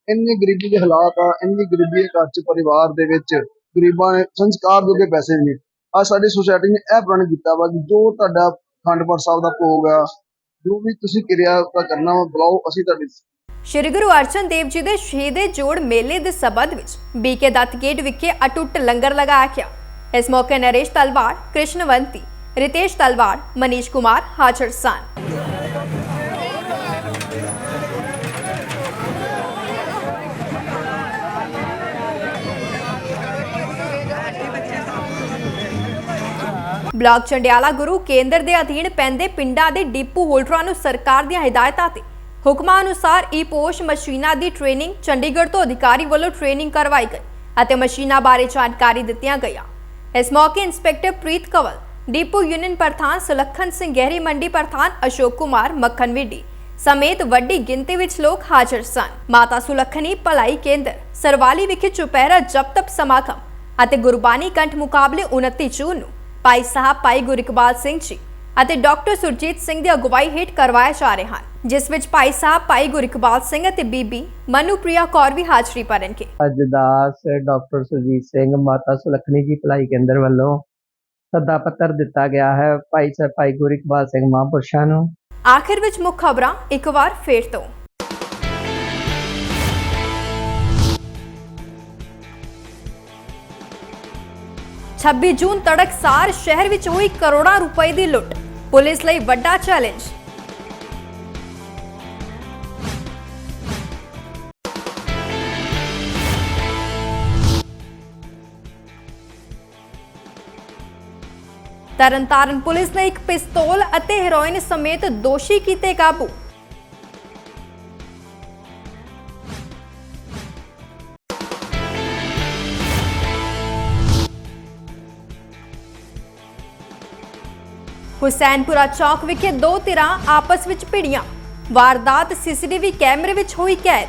ਇੰਨੀ ਗਰੀਬੀ ਦੇ ਹਾਲਾਤ ਆ ਇੰਨੀ ਗਰੀਬੀ ਦੇ ਘਰ ਚ ਪਰਿਵਾਰ ਦੇ ਵਿੱਚ ਗਰੀਬਾਂ ਨੇ ਸੰਸਕਾਰ ਜੋਗੇ ਪੈਸੇ ਨਹੀਂ ਆ ਸਾਡੀ ਸੁਸਾਇਟੀ ਨੇ ਇਹ ਪ੍ਰਣ ਕੀਤਾ ਵਾ ਕਿ ਜੋ ਤੁਹਾਡਾ ਅਖੰਡ ਪਾਠ ਸਾਹਿਬ ਦਾ ਭੋਗ ਆ ਜੋ ਵੀ ਤੁਸੀਂ ਕਿਰਿਆ ਦਾ ਕਰਨਾ ਵਾ ਬੁਲਾਓ ਅਸੀਂ ਤੁਹਾਡੀ ਸ਼੍ਰੀ ਗੁਰੂ ਅਰਜਨ ਦੇਵ ਜੀ ਦੇ ਸ਼ਹੀਦੇ ਜੋੜ ਮੇਲੇ ਦੇ ਸਬੰਧ ਵਿੱਚ ਬੀਕੇ ਦੱਤ ਗੇਟ ਵਿਖੇ ਅਟੁੱਟ ਲੰਗਰ ਲਗਾਇਆ ਗਿਆ ਇਸ ਮੌਕੇ ਨਰੇਸ਼ ਤਲਵਾਰ, ਕ੍ਰਿਸ਼ਨਵੰਤੀ, ਰਿਤੇਸ਼ ਤਲਵਾਰ, ਮਨੀਸ਼ ਕੁਮਾਰ ਹਾਜ਼ਰ ਸਨ। ਬਲਾਕ ਚੰਡਿਆਲਾ ਗੁਰੂ ਕੇਂਦਰ ਦੇ ਅਧੀਨ ਪੈਂਦੇ ਪਿੰਡਾਂ ਦੇ ਡਿਪੂ ਹੋਲਡਰਾਂ ਨੂੰ ਸਰਕਾਰ ਦੀਆਂ ਹਦਾਇਤਾਂ ਤੇ ਹੁਕਮਾਂ ਅਨੁਸਾਰ ਈ ਪੋਸ਼ ਮਸ਼ੀਨਾਂ ਦੀ ਟ੍ਰੇਨਿੰਗ ਚੰਡੀਗੜ੍ਹ ਤੋਂ ਅਧਿਕਾਰੀ ਵੱਲੋਂ ਟ੍ਰੇਨਿੰਗ ਕਰਵਾਈ ਗਈ ਅਤੇ ਮਸ਼ੀਨਾਂ ਬਾਰੇ ਜਾਣਕਾਰੀ ਦਿੱਤੀਆਂ ਗਈਆਂ। ਇਸ ਮੌਕੇ inspector Preet Kanwal, depot union ਪ੍ਰਧਾਨ ਸੁਲੱਖਣ ਸਿੰਘ ਗਹਿਰੀ, ਮੰਡੀ ਪ੍ਰਧਾਨ ਅਸ਼ੋਕ ਕੁਮਾਰ, ਮੱਖਣ ਵਿੱਡੀ ਸਮੇਤ ਵੱਡੀ ਗਿਣਤੀ ਵਿੱਚ ਲੋਕ ਹਾਜ਼ਰ ਸਨ। ਮਾਤਾ ਸੁਲੱਖਣੀ, ਭਲਾਈ ਕੇਂਦਰ, ਸਰਵਾਲੀ ਵਿਖੇ ਚੁਪਹਿਰਾ ਜਪਤਪ ਸਮਾਗਮ ਅਤੇ ਗੁਰਬਾਣੀ ਕੰਠ ਮੁਕਾਬਲੇ 29 ਜੂਨ ਨੂੰ ਭਾਈ ਸਾਹਿਬ ਭਾਈ ਗੁਰਿਕਬਾਲ ਸਿੰਘ ਜੀ ਅਤੇ ਡਾਕਟਰ ਸੁਰਜੀਤ ਸਿੰਘ ਦੀ ਅਗਵਾਈ ਹੇਠ ਕਰਵਾਏ ਜਾ ਰਹੇ ਹਨ। ਜਿਸ ਵਿੱਚ ਭਾਈ ਸਾਹਿਬ ਭਾਈ ਗੁਰਿਕਬਾਲ ਸਿੰਘ ਅਤੇ ਬੀਬੀ ਮਨੂਪ੍ਰਿਆ ਕੌਰ ਵੀ ਹਾਜ਼ਰੀ ਭਰਨਗੇ। ਅੱਜ ਦਾਸ ਡਾਕਟਰ ਸੁਜੀਤ ਸਿੰਘ ਮਾਤਾ ਸੁਲੱਖਣੀ ਜੀ ਭਲਾਈ ਕੇਂਦਰ ਵੱਲੋਂ ਸੱਦਾ ਪੱਤਰ ਦਿੱਤਾ ਗਿਆ ਹੈ ਭਾਈ ਸਾਹਿਬ ਭਾਈ ਗੁਰਿਕਬਾਲ ਸਿੰਘ ਮਹਾਂਪੁਰਸ਼ਾਂ ਨੂੰ। ਆਖਿਰ ਵਿੱਚ ਮੁੱਖ ਖਬਰਾਂ ਇੱਕ ਵਾਰ ਫੇਰ ਤੋਂ। ਛੱਬੀ ਜੂਨ ਤੜਕਸਾਰ ਸ਼ਹਿਰ ਵਿੱਚ ਹੋਈ ਕਰੋੜਾਂ ਰੁਪਏ ਦੀ ਲੁੱਟ। ਪੁਲਿਸ ਲਈ ਵੱਡਾ ਚੈਲੰਜ। ਤਰਨਤਾਰਨ ਪੁਲਿਸ ਨੇ ਇੱਕ ਪਿਸਤੌਲ ਅਤੇ ਹੈਰੋਇਨ ਸਮੇਤ ਦੋਸ਼ੀ ਕੀਤੇ ਕਾਬੂ। ਹੁਸੈਨਪੁਰਾ ਚੌਕ ਵਿਖੇ ਦੋ ਧਿਰਾਂ ਆਪਸ ਵਿੱਚ ਭਿੜੀਆਂ। ਵਾਰਦਾਤ ਸੀਸੀਟੀਵੀ ਕੈਮਰੇ ਵਿੱਚ ਹੋਈ ਕੈਦ।